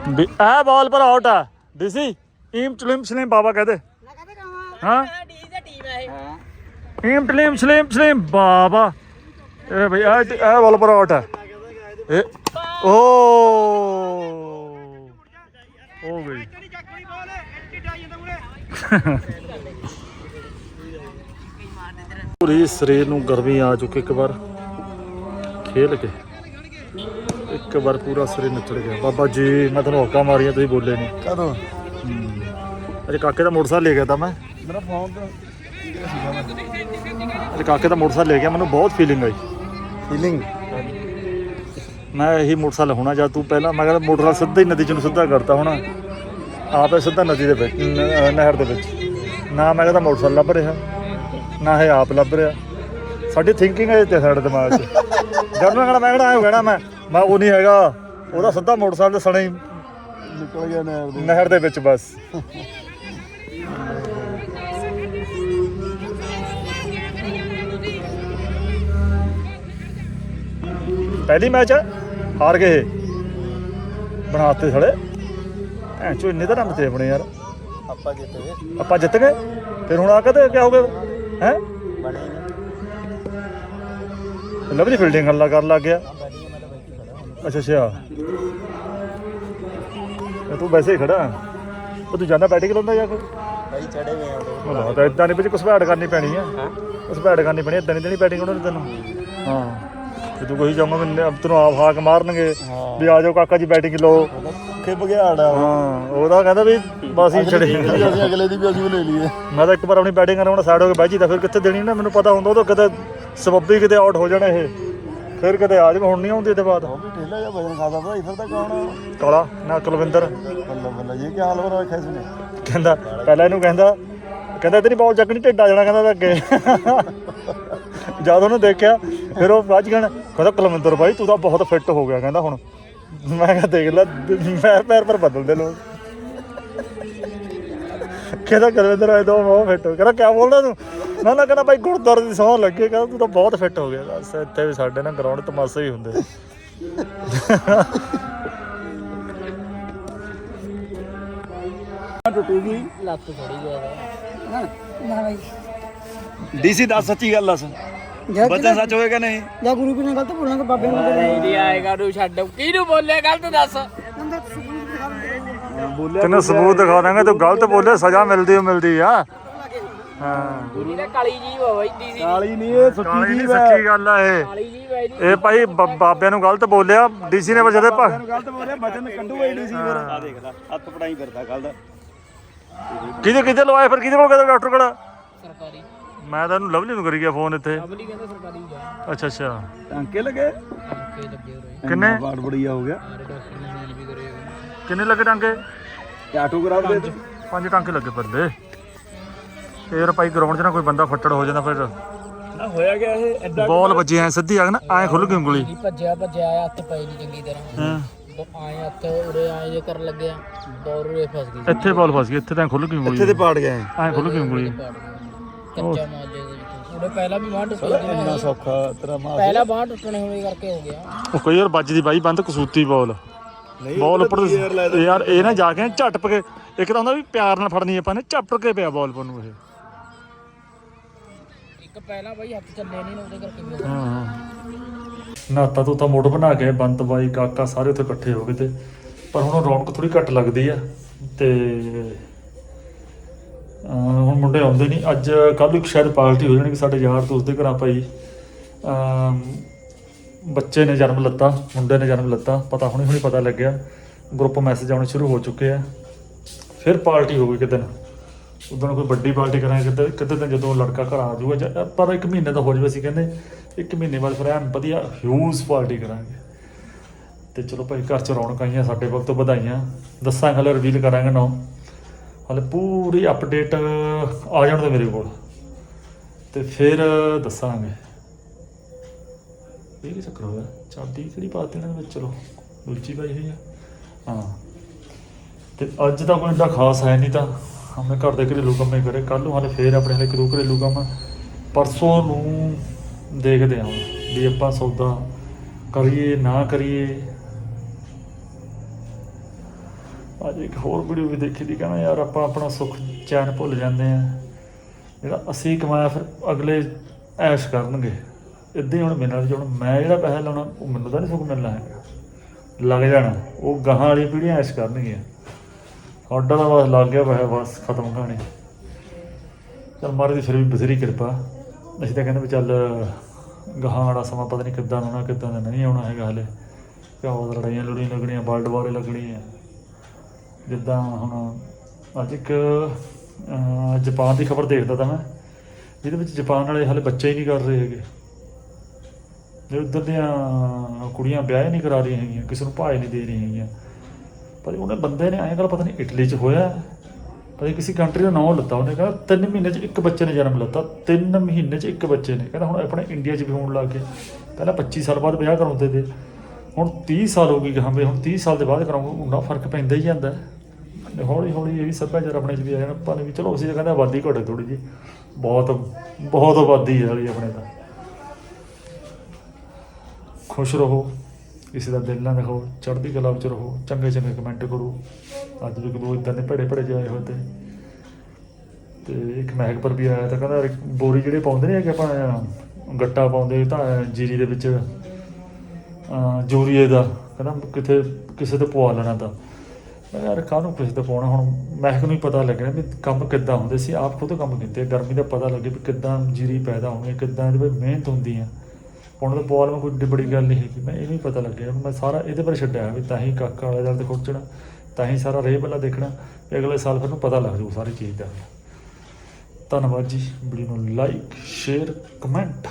ਵੀ ਇਹ ਬਾਲ ਪਰ ਆਊਟ ਆ ਦਿਸੀ ਈਮ ਚਲਿਮ ਸਲਿਮ ਬਾਬਾ ਕਹਦੇ। ਹਾਂ? ਈਮ ਟਲਿਮ ਸਲਿਮ ਸਲਿਮ ਬਾਬਾ ਇਹ ਭਈ ਇਹ ਇਹ ਬਾਲ ਪਰ ਆਊਟ ਆ ਇਹ ਓ ਹੋ ਗਈ ਪੂਰੀ ਸਰੀਰ ਨੂੰ ਗਰਮੀ ਆ ਚੁੱਕੀ ਇੱਕ ਵਾਰ। ਖੇਲ ਕੇ। ਇੱਕ ਵਾਰ ਪੂਰਾ ਸਰੀਰ ਨੱਚੜ ਗਿਆ। ਬਾਬਾ ਜੀ ਮੈਂ ਤੁਹਾਨੂੰ ਹੌਕਾ ਮਾਰੀਆਂ ਤੁਸੀਂ ਬੋਲੇ ਨਹੀਂ। ਕਦੋਂ? ਅਰੇ ਕਾਕੇ ਦਾ ਮੋਟਰਸਾਈਕਲ ਲੈ ਗਿਆ ਤਾਂ ਮੈਂ। ਮੇਰਾ ਫੋਨ ਤਾਂ ਅਰੇ ਕਾਕੇ ਦਾ ਮੋਟਰਸਾਈਕਲ ਲੈ ਗਿਆ ਮੈਨੂੰ ਬਹੁਤ ਫੀਲਿੰਗ ਆਈ। ਫੀਲਿੰਗ ਮੈਂ ਇਹੀ ਮੋਟਰਸਾਈਕਲ ਹੋਣਾ ਜਦ ਤੂੰ ਪਹਿਲਾਂ ਮੈਂ ਕਹਿੰਦਾ ਮੋਟਰਸਾਈਕਲ ਸਿੱਧਾ ਹੀ ਨਦੀ ਚ ਨੂੰ ਸਿੱਧਾ ਕਰਤਾ ਹੁਣ। ਆਪੇ ਸਿੱਧਾ ਨਦੀ ਦੇ ਵਿੱਚ ਨ- ਨਹਿਰ ਦੇ ਵਿੱਚ। ਨਾ ਮੈਂ ਕਹਿੰਦਾ ਮੋਟਰਸਾਈਕਲ ਲੱਭ ਰਿਹਾ ਨਾ ਇਹ ਆਪ ਲੱਭ ਰਿਹਾ। ਸਾਡੀ ਥਿੰਕਿੰਗ ਹੈ ਤੇ ਸਾਡੇ ਦਿਮਾਗ 'ਚ। ਜਦ ਮੈਂ ਕਹਿੰਦਾ ਮੈਂ ਹੋ ਗਿਆ ਨਾ ਮੈਂ ਮੈਂ ਉਹ ਨਹੀਂ ਹੈਗਾ। ਉਹਦਾ ਸਿੱਧਾ ਮੋਟਰਸਾਈਕਲ ਸਣੇ ਹੀ। ਨਿਕਲ ਗਿਆ ਨਹਿਰ ਦੇ ਨਹਿਰ ਦੇ ਵਿੱਚ ਬਸ। ਪਹਿਲੀ ਮੈਚ ਹਾਰ ਗਏ। ਬਣਾਤੇ ਥਲੇ ਐ ਚੋ ਇੰਨੇ ਤਾਂ ਰੰਨ ਤੇ ਆਪਣੇ ਯਾਰ। ਆਪਾਂ ਜਿੱਤ ਗਏ। ਆਪਾਂ ਜਿੱਤ ਗਏ। ਫਿਰ ਹੁਣ ਆ ਕਦੇ ਕਿਆ ਹੋ ਗਿਆ? ਹੈ? ਬਣੇ ਲਵਲੀ ਫੀਲਡਿੰਗ ਹੱਲਾ ਕਰਨ ਲੱਗ ਗਿਆ। ਅੱਛਾ ਅੱਛਾ। ਇਹ ਤੂੰ ਵੈਸੇ ਹੀ ਖੜਾ। ਉਹ ਤੂੰ ਜਾਂਦਾ ਬੈਟਿੰਗ ਲਾਉਂਦਾ ਜਾ ਕੇ ਭਾਈ ਚੜੇ ਗਏ ਉਹਦੇ ਉਹ। ਬਹੁਤ ਇਦਾਂ ਨਹੀਂ ਵਿੱਚ ਘੁਸਪੈਠ ਕਰਨੀ ਪੈਣੀ ਆ। ਘੁਸਪੈਠ ਕਰਨੀ ਪੈਣੀ ਇਦਾਂ ਨਹੀਂ ਦੇਣੀ ਬੈਟਿੰਗ ਉਹਨਾਂ ਨੇ ਤੈਨੂੰ। ਹਾਂ। ਤੇ ਤੂੰ ਕੋਈ ਜਾਊਂਗਾ ਮੈਂ ਤੈਨੂੰ ਆਪ ਹਾਕ ਮਾਰਨਗੇ ਵੀ ਆ ਜਾਓ ਕਾਕਾ ਜੀ ਬੈਟਿੰਗ ਲਓ। ਖਿੱਪ ਗਿਆ ਆੜਾ ਹਾਂ ਉਹਦਾ ਕਹਿੰਦਾ ਵੀ ਬਸ ਹੀ ਛੜੇ ਅਸੀਂ ਅਗਲੇ ਦੀ ਵੀ ਅਸੀਂ ਲੈ ਲਈਏ ਮੈਂ ਤਾਂ ਇੱਕ ਵਾਰ ਆਪਣੀ ਬੈਟਿੰਗ ਕਰਾਉਣਾ ਸਾਈਡ ਹੋ ਕੇ ਬਹਿ ਤਾਂ ਫਿਰ ਕਿੱਥੇ ਦੇਣੀ ਨਾ ਮੈਨੂੰ ਪਤਾ ਹੁੰਦਾ ਉਹ ਤਾਂ ਕਿਤੇ ਸਬੱਬੀ ਕਿਤੇ ਆਊਟ ਹੋ ਜਾਣਾ ਇਹ। ਫਿਰ ਕਿਤੇ ਆ ਜਾਵੇ ਹੁਣ ਨਹੀਂ ਆਉਂਦੀ ਇਹਦੇ ਬਾਅਦ। ਉਹ ਵੀ ਢੇਲਾ ਜਿਹਾ ਵਜਨ ਖਾਦਾ ਭਾਈ ਫਿਰ ਤਾਂ ਕੌਣ ਕਾਲਾ ਨਾ ਕੁਲਵਿੰਦਰ। ਬੱਲਾ ਬੱਲਾ ਇਹ ਕੀ ਹਾਲ ਹੋ ਰਿਹਾ ਰੱਖਿਆ ਇਸਨੇ ਕਹਿੰਦਾ ਪਹਿਲਾਂ ਇਹਨੂੰ ਕਹਿੰਦਾ ਕਹਿੰਦਾ ਤੇਰੀ ਬਾਲ ਚੱਕਣੀ ਢਿੱਡਾ ਜਾਣਾ ਕਹਿੰਦਾ ਅੱਗੇ। ਜਦ ਉਹਨੇ ਦੇਖਿਆ ਫਿਰ ਉਹ 'ਚ ਕਹਿਣਾ ਕਹਿੰਦਾ ਕੁਲਵਿੰਦਰ ਭਾਈ ਤੂੰ ਤਾਂ ਬਹੁਤ ਫਿੱਟ ਹੋ ਗਿਆ ਕਹਿੰਦਾ ਹੁਣ। ਮੈਂ ਕਿਹਾ ਦੇਖ ਲੈ ਪੈਰ ਪੈਰ ਪਰ ਬਦਲਦੇ ਲੋਕ। ਕਹਿੰਦਾ ਕੁਲਵਿੰਦਰ ਆਏ ਦੋ ਬਹੁਤ ਫਿੱਟ ਹੋ ਕਹਿੰਦਾ ਕਿਆ ਬੋਲਦਾ ਤੂੰ? ਨਾ ਨਾ ਕਹਿੰਦਾ ਭਾਈ ਗੁਰਦੁਆਰੇ ਦੀ ਸੌਂ ਲੱਗੇ। ਕਹਿੰਦਾ ਤੂੰ ਤਾਂ ਬਹੁਤ ਫਿੱਟ ਹੋ ਗਿਆ। ਬਸ ਇੱਥੇ ਵੀ ਸਾਡੇ ਨਾਲ ਗਰਾਊਂਡ ਤਮਾਸ਼ੇ ਹੀ ਹੁੰਦੇ। ਟੁੱਟੂਗੀ ਲੱਤ ਥੋੜੀ ਗਿਆ ਨਾ ਭਾਈ ਡੀਸੀ ਦੱਸ ਸੱਚੀ ਗੱਲ ਦੱਸ। ਬਚਨ ਸੱਚ ਹੋਏਗਾ ਨਹੀਂ? ਜਾਂ ਗੁਰੂ ਵੀ ਨੇ ਗਲਤ ਬੋਲਾਂਗੇ ਬਾਬੇ ਨੂੰ ਨਹੀਂ ਆਏਗਾ ਨੂੰ ਛੱਡ। ਕਿਹਨੂੰ ਬੋਲੇ ਗਲਤ ਦੱਸ। ਤੈਨੂੰ ਸਬੂਤ ਦਿਖਾ ਦਾਂਗੇ ਤੂੰ ਗਲਤ ਬੋਲੇ ਸਜ਼ਾ ਮਿਲਦੀ ਓ ਮਿਲਦੀ ਆ। ਹਾਂ। ਗੁਰੂ ਨੇ ਕਾਲੀ ਜੀ ਹੋਈ ਦੀ ਸੀ ਕਾਲੀ ਨਹੀਂ ਇਹ ਜੀ ਸੱਚੀ ਗੱਲ ਆ ਇਹ। ਕਾਲੀ ਜੀ ਵੈ ਇਹ ਭਾਈ ਬ- ਬਾਬਿਆਂ ਨੂੰ ਗਲਤ ਬੋਲਿਆ ਡੀਸੀ ਨੇ ਵਜਦੇ ਪਾ ਗਲਤ ਬੋਲਿਆ ਬਚਨ ਕੰਡੂ ਹੋਈ ਨਹੀਂ ਸੀ ਫਿਰ। ਆ ਦੇਖ ਲੈ ਹੱਥ ਪੜਾਈ ਕਰਦਾ ਕੱਲ ਦਾ। ਕਿਹਦੇ ਕਿਹਦੇ ਲਵਾਏ ਫਿਰ? ਕਿਹਦੇ ਕੋਲ ਗਿਆ ਡਾਕਟਰ ਕੋਲ? ਸਰਕਾਰੀ। ਮੈਂ ਤਾਂ ਇਹਨੂੰ ਲਵਲੀ ਨੂੰ ਕਰੀ ਗਿਆ ਫੋਨ ਇੱਥੇ। ਅਬਲੀ ਕਹਿੰਦਾ ਸਰਕਾਰੀ ਜਾ। ਅੱਛਾ ਅੱਛਾ। ਟਾਂਕੇ ਲੱਗੇ? ਕੇ ਲੱਗੇ ਹੋਏ। ਕਿੰਨੇ? ਬਾੜ ਬੜੀਆ ਹੋ ਗਿਆ। ਸਾਰੇ ਡਾਕਟਰ ਨੇ ਸੀਲ ਵੀ ਕਰੇ ਹੋਏ। ਕਿੰਨੇ ਲੱਗੇ ਟਾਂਕੇ? ਤੇ ਆਟੋ ਗ੍ਰਾਫ ਦੇ ਪੰਜ ਟਾਂਕੇ ਲੱਗੇ ਪੱਲੇ ਫੇਰ ਭਾਈ ਗਰਾਊਂਡ 'ਚ ਨਾ ਕੋਈ ਬੰਦਾ ਫੱਟੜ ਹੋ ਜਾਂਦਾ ਫਿਰ। ਨਾ ਹੋਇਆ ਗਿਆ ਇਹ ਐਡਾ ਬਾਲ ਵੱਜੀ ਐ ਸਿੱਧੀ ਆ ਨਾ ਐ ਖੁੱਲ ਗਈ ਉਂਗਲੀ। ਨਹੀਂ ਭੱਜਿਆ ਭੱਜਿਆ ਆਇਆ ਹੱਥ ਪਈ ਨਹੀਂ ਚੰਗੀ ਤਰ੍ਹਾਂ। ਹਾਂ। ਉਹ ਆਏ ਹੱਥ ਉਰੇ ਆਏ ਜੇ ਕਰਨ ਲੱਗਿਆ। ਦੌਰ ਉਰੇ ਫਸ ਗਈ। ਇੱਥੇ ਬਾਲ ਫਸ ਗਈ ਇੱਥੇ ਤਾਂ ਖੁੱਲ ਗਈ ਉਂਗਲੀ। ਇੱਥੇ ਤੇ ਪਾੜ ਗਿਆ ਐ। ਖੁੱਲ ਗਈ ਉਂਗਲੀ। ਪਾੜ। ਕੱਚਾ ਮਾਜੇ ਦੇ ਵਿੱਚ। ਉਹਦੇ ਪਹਿਲਾਂ ਵੀ ਬਾਂਹ ਟੁੱਟੀ ਸੀ ਇੰਨਾ ਸੌਖਾ ਤੇਰਾ ਮਾਂ ਪਹਿਲਾਂ ਬਾਂਹ ਟੁੱਟਣੇ ਹੋਏ ਕਰਕੇ ਹੋ ਗਿਆ। ਉਹ ਕਈ ਵਾਰ ਵੱਜਦੀ ਬਾਈ ਬੰਦ ਕਸੂਤੀ ਬਾਲ। ਬਾਲ ਉੱਪਰ ਯਾਰ ਇਹ ਨਾ ਜਾ ਕੇ ਝਟਪ ਕੇ ਇੱਕ ਤਾਂ ਹੁੰਦਾ ਵੀ ਪਿਆਰ ਨਾਲ ਫੜਨੀ ਆਪਾਂ ਨੇ ਝਪਟ ਕੇ ਪਿਆ ਬਾਲ ਪਰ ਨੂੰ ਇਹ। ਇੱਕ ਪਹਿਲਾਂ ਬਾਈ ਹੱਥ ਚੱਲੇ ਨਹੀਂ ਨਾ ਉਹਦੇ ਕਰਕੇ ਵੀ ਹੋ ਗਿਆ। ਹਾਂ। ਨਾਤਾ ਤੋਂ ਤਾਂ ਮੋੜ ਬਣਾ ਕੇ ਬੰਤ ਬਾਈ ਕਾਕਾ ਸਾਰੇ ਉੱਥੇ ਇਕੱਠੇ ਹੋ ਗਏ ਤੇ ਪਰ ਹੁਣ ਰੌਣਕ ਥੋੜੀ ਘੱਟ ਲੱਗਦੀ ਆ ਤੇ ਹੁਣ ਮੁੰਡੇ ਆਉਂਦੇ ਨਹੀਂ। ਅੱਜ ਕੱਲ੍ਹ ਇੱਕ ਸ਼ਾਇਦ ਪਾਰਟੀ ਹੋ ਜਾਣੀ ਕਿ ਸਾਡੇ ਯਾਰ ਦੋਸਤ ਦੇ ਘਰਾਂ ਭਾਈ। ਬੱਚੇ ਨੇ ਜਨਮ ਲੱਤਾ, ਮੁੰਡੇ ਨੇ ਜਨਮ ਲੱਤਾ, ਪਤਾ ਹੁਣੇ ਹੁਣੇ ਪਤਾ ਲੱਗਿਆ। ਗਰੁੱਪ ਮੈਸੇਜ ਆਉਣੇ ਸ਼ੁਰੂ ਹੋ ਚੁੱਕੇ ਆ। ਫਿਰ ਪਾਰਟੀ ਹੋਊਗੀ ਕਿਤੇ ਨਾ ਉਦੋਂ ਕੋਈ ਵੱਡੀ ਪਾਰਟੀ ਕਰਾਂਗੇ, ਕਿਤੇ ਕਿਤੇ ਤਾਂ ਜਦੋਂ ਲੜਕਾ ਘਰ ਆ ਜਾਊਗਾ ਪਰ ਇੱਕ ਮਹੀਨੇ ਤਾਂ ਹੋ ਜਾਵੇ ਸੀ ਕਹਿੰਦੇ, ਇੱਕ ਮਹੀਨੇ ਬਾਅਦ ਫਿਰ ਐਨ ਵਧੀਆ ਹਿਊਜ ਪਾਰਟੀ ਕਰਾਂਗੇ। ਤੇ ਚਲੋ ਭਾਈ, ਘਰ ਚ ਰੌਣਕ ਆਈਆਂ, ਸਾਡੇ ਵੱਲ ਤੋਂ ਵਧਾਈਆਂ। ਦੱਸਾਂਗੇ, ਹਲੇ ਰਿਵੀਲ ਕਰਾਂਗੇ ਨਾ। ਹਲੇ ਪੂਰੀ ਅਪਡੇਟ ਆ ਜਾਣ ਦੇ ਮੇਰੇ ਕੋਲ। ਤੇ ਫਿਰ ਦੱਸਾਂਗੇ। ਇਹ ਕੀ ਚੱਕਰ ਹੋਇਆ। ਚਾਬੀ ਕਿਹੜੀ ਪਾਤੀ ਇਹਨਾਂ ਦੇ ਵਿੱਚ ਚਲੋ, ਦੂਜੀ ਪਾਈ ਹੋਈ ਆ। ਹਾਂ। ਤੇ ਅੱਜ ਤਾਂ ਕੋਈ ਏਡਾ ਖਾਸ ਹੈ ਨਹੀਂ ਤਾਂ। ਹਮੇ ਘਰ ਦੇ ਘਰੇਲੂ ਕੰਮੇ ਕਰੇ। ਕੱਲ ਨੂੰ ਹਾਲੇ ਫੇਰ ਆਪਣੇ ਹਲੇ ਘਰੂ ਘਰੇਲੂ ਕੰਮ। ਪਰਸੋਂ ਨੂੰ ਦੇਖਦੇ ਹਾਂ ਵੀ ਆਪਾਂ ਸੌਦਾ ਕਰੀਏ, ਨਾ ਕਰੀਏ। ਅੱਜ ਇੱਕ ਹੋਰ ਵੀਡੀਓ ਵੀ ਦੇਖੀ ਦੀ, ਕਹਿੰਦਾ ਯਾਰ ਆਪਾਂ ਆਪਣਾ ਸੁੱਖ ਚੈਨ ਭੁੱਲ ਜਾਂਦੇ ਆ ਜਿਹੜਾ ਅਸੀਂ ਕਮਾਇਆ ਫਿਰ ਅਗਲੇ ਐਸ਼ ਕਰਨਗੇ। ਇੱਦਾਂ ਹੀ ਹੁਣ ਮੇਰੇ ਨਾਲ ਹੁਣ ਮੈਂ ਜਿਹੜਾ ਪੈਸਾ ਲਾਉਣਾ, ਉਹ ਮੈਨੂੰ ਤਾਂ ਨਹੀਂ ਸੁੱਖ ਮਿਲਣਾ ਹੈਗਾ। ਲੱਗ ਜਾਣਾ, ਉਹ ਗਾਹਾਂ ਵਾਲੀ ਪੀੜ੍ਹੀਆਂ ਐਸ਼ ਕਰਨਗੀਆਂ। ਸਾਡਾ ਤਾਂ ਬਸ ਲੱਗ ਗਿਆ ਪੈਸਾ, ਬਸ ਖਤਮ ਕਹਾਣੀ। ਚਲ ਮਾਰੇ ਦੀ ਫਿਰ ਵੀ ਬਥੇਰੀ ਕਿਰਪਾ। ਅਸੀਂ ਤਾਂ ਕਹਿੰਦੇ ਵੀ ਚੱਲ ਗਾਹਾਂ ਵਾਲਾ ਸਮਾਂ ਪਤਾ ਨਹੀਂ ਕਿੱਦਾਂ ਆਉਣਾ, ਕਿੱਦਾਂ ਦਾ ਨਹੀਂ ਆਉਣਾ ਹੈਗਾ ਹਲੇ। ਕਿਉਂ ਲੜਾਈਆਂ ਲੜੀਆਂ ਲੱਗਣੀਆਂ ਵਰਲਡ ਵਾਰੇ ਲੱਗਣੀਆਂ। ਜਿੱਦਾਂ ਹੁਣ ਅੱਜ ਇੱਕ ਅਹ, ਜਾਪਾਨ ਦੀ ਖਬਰ ਦੇਖਦਾ ਤਾਂ ਮੈਂ। ਜਿਹਦੇ ਵਿੱਚ ਜਾਪਾਨ ਵਾਲੇ ਹਾਲੇ ਬੱਚੇ ਹੀ ਨਹੀਂ ਕਰ ਰਹੇ ਹੈਗੇ। ਜੇ ਉੱਧਰ ਦੀਆਂ ਕੁੜੀਆਂ ਵਿਆਹ ਹੀ ਨਹੀਂ ਕਰਾ ਰਹੀਆਂ ਹੈਗੀਆਂ ਕਿਸੇ ਨੂੰ ਭਾਏ ਨਹੀਂ ਦੇ ਰਹੀਆਂ ਹੈਗੀਆਂ। ਪਰ ਉਹਨੇ ਬੰਦੇ ਨੇ ਐਂ ਗੱਲ ਪਤਾ ਨਹੀਂ ਇਟਲੀ 'ਚ ਹੋਇਆ। ਪਤਾ ਕਿਸੇ ਕੰਟਰੀ ਦਾ ਨਾਮ ਲੱਤਾ ਉਹਨੇ ਕਹਿੰਦਾ ਤਿੰਨ ਮਹੀਨੇ 'ਚ ਇੱਕ ਬੱਚੇ ਨੇ ਜਨਮ ਲੱਤਾ ਤਿੰਨ ਮਹੀਨੇ 'ਚ ਇੱਕ ਬੱਚੇ ਨੇ। ਕਹਿੰਦਾ ਹੁਣ ਆਪਣੇ ਇੰਡੀਆ 'ਚ ਵੀ ਹੋਣ ਲੱਗ ਗਏ ਪਹਿਲਾਂ 25 ਸਾਲ ਬਾਅਦ ਵਿਆਹ ਕਰਾਉਂਦੇ ਤੇ। ਹੁਣ 30 ਸਾਲ ਹੋ ਗਏ ਕਿ ਹਾਂ ਵੀ ਹੁਣ 30 ਸਾਲ ਦੇ ਬਾਅਦ ਕਰਾਂਗੇ ਉਹਨਾਂ ਫ਼ਰਕ ਪੈਂਦਾ ਹੀ ਜਾਂਦਾ। ਹੌਲੀ ਹੌਲੀ ਇਹ ਵੀ ਸੱਭਿਆਚਾਰ ਆਪਣੇ 'ਚ ਵੀ ਆ ਜਾਣਾ। ਆਪਾਂ ਨੇ ਵੀ ਚਲੋ ਅਸੀਂ ਤਾਂ ਕਹਿੰਦੇ ਆਬਾਦੀ ਘਟੇ ਥੋੜੀ ਜੀ ਬਹੁਤ ਬਹੁਤ ਆਬਾਦੀ ਹੈ ਵਾਲੀ ਆਪਣੇ ਤਾਂ। ਖੁਸ਼ ਰਹੋ, ਕਿਸੇ ਦਾ ਦਿਲ ਨਾ ਦਿਖਾਓ, ਚੜ੍ਹਦੀ ਕਲਾ ਵਿੱਚ ਰਹੋ, ਚੰਗੇ ਚੰਗੇ ਕਮੈਂਟ ਕਰੋ। ਅੱਜ ਵੀ ਦੋ ਇਦਾਂ ਦੇ ਭੜੇ ਭੜੇ ਜਾਏ ਹੋਏ ਤੇ। ਤੇ ਇੱਕ ਮਹਿਕ ਪਰ ਵੀ ਆਇਆ ਤਾਂ ਕਹਿੰਦਾ, ਬੋਰੀ ਜਿਹੜੇ ਪਾਉਂਦੇ ਨੇ ਕਿ ਆਪਾਂ, ਗੱਟਾ ਪਾਉਂਦੇ ਤਾਂ ਜੀਰੀ ਦੇ ਵਿੱਚ ਜੂਰੀਏ ਦਾ, ਕਹਿੰਦਾ ਕਿਤੇ ਕਿਸੇ ਤੇ ਪਵਾ ਲੈਣਾ ਤਾਂ। ਮੈਂ ਕਿਹਾ ਯਾਰ ਕਾਹਨੂੰ ਕਿਸੇ ਤੇ ਪਾਉਣਾ ਹੁਣ ਮਹਿਕ ਨੂੰ ਹੀ ਪਤਾ ਲੱਗਣਾ ਵੀ ਕੰਮ ਕਿੱਦਾਂ ਹੁੰਦੇ ਸੀ। ਆਪ ਖੁਦ ਕੰਮ ਕੀਤੇ। ਗਰਮੀ ਦਾ ਪਤਾ ਲੱਗੇ ਵੀ ਕਿੱਦਾਂ ਜੀਰੀ ਪੈਦਾ ਹੋਣੀ ਹੈ, ਕਿੱਦਾਂ ਇਹਦੇ ਵਿੱਚ ਮਿਹਨਤ ਹੁੰਦੀ ਆ ਹੁਣ ਤਾਂ ਪਵਾ ਲਵਾਂ ਕੋਈ ਏਡੀ ਬੜੀ ਗੱਲ ਨਹੀਂ ਹੈਗੀ। ਮੈਂ ਇਹ ਵੀ ਪਤਾ ਲੱਗਿਆ ਮੈਂ ਸਾਰਾ ਇਹਦੇ ਪਰ ਛੱਡਿਆ ਵੀ ਤਾਂ ਹੀ ਕਾਕਾ ਵਾਲੇ ਦਲ ਤੇ ਖੁਰਚਣਾ ਤਾਂ ਹੀ ਸਾਰਾ ਰੇਹ ਬੱਲਾ ਦੇਖਣਾ, ਵੀ ਅਗਲੇ ਸਾਲ ਫਿਰ ਨੂੰ ਪਤਾ ਲੱਗ ਜੂ ਸਾਰੀ ਚੀਜ਼ ਦਾ। ਧੰਨਵਾਦ ਜੀ। ਵੀਡੀਓ ਨੂੰ ਲਾਈਕ ਸ਼ੇਅਰ ਕਮੈਂਟ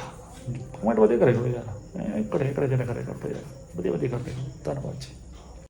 ਕਮੈਂਟ ਵਧੀਆ ਕਰੇ ਕਰੋ ਯਾਰ। ਐਂ ਘੜੇ ਘੜੇ ਜਨ ਕਰੇ ਕਰਦੇ ਆ। ਵਧੀਆ ਵਧੀਆ ਕਰਦੇ ਰਹੋ। ਧੰਨਵਾਦ ਜੀ।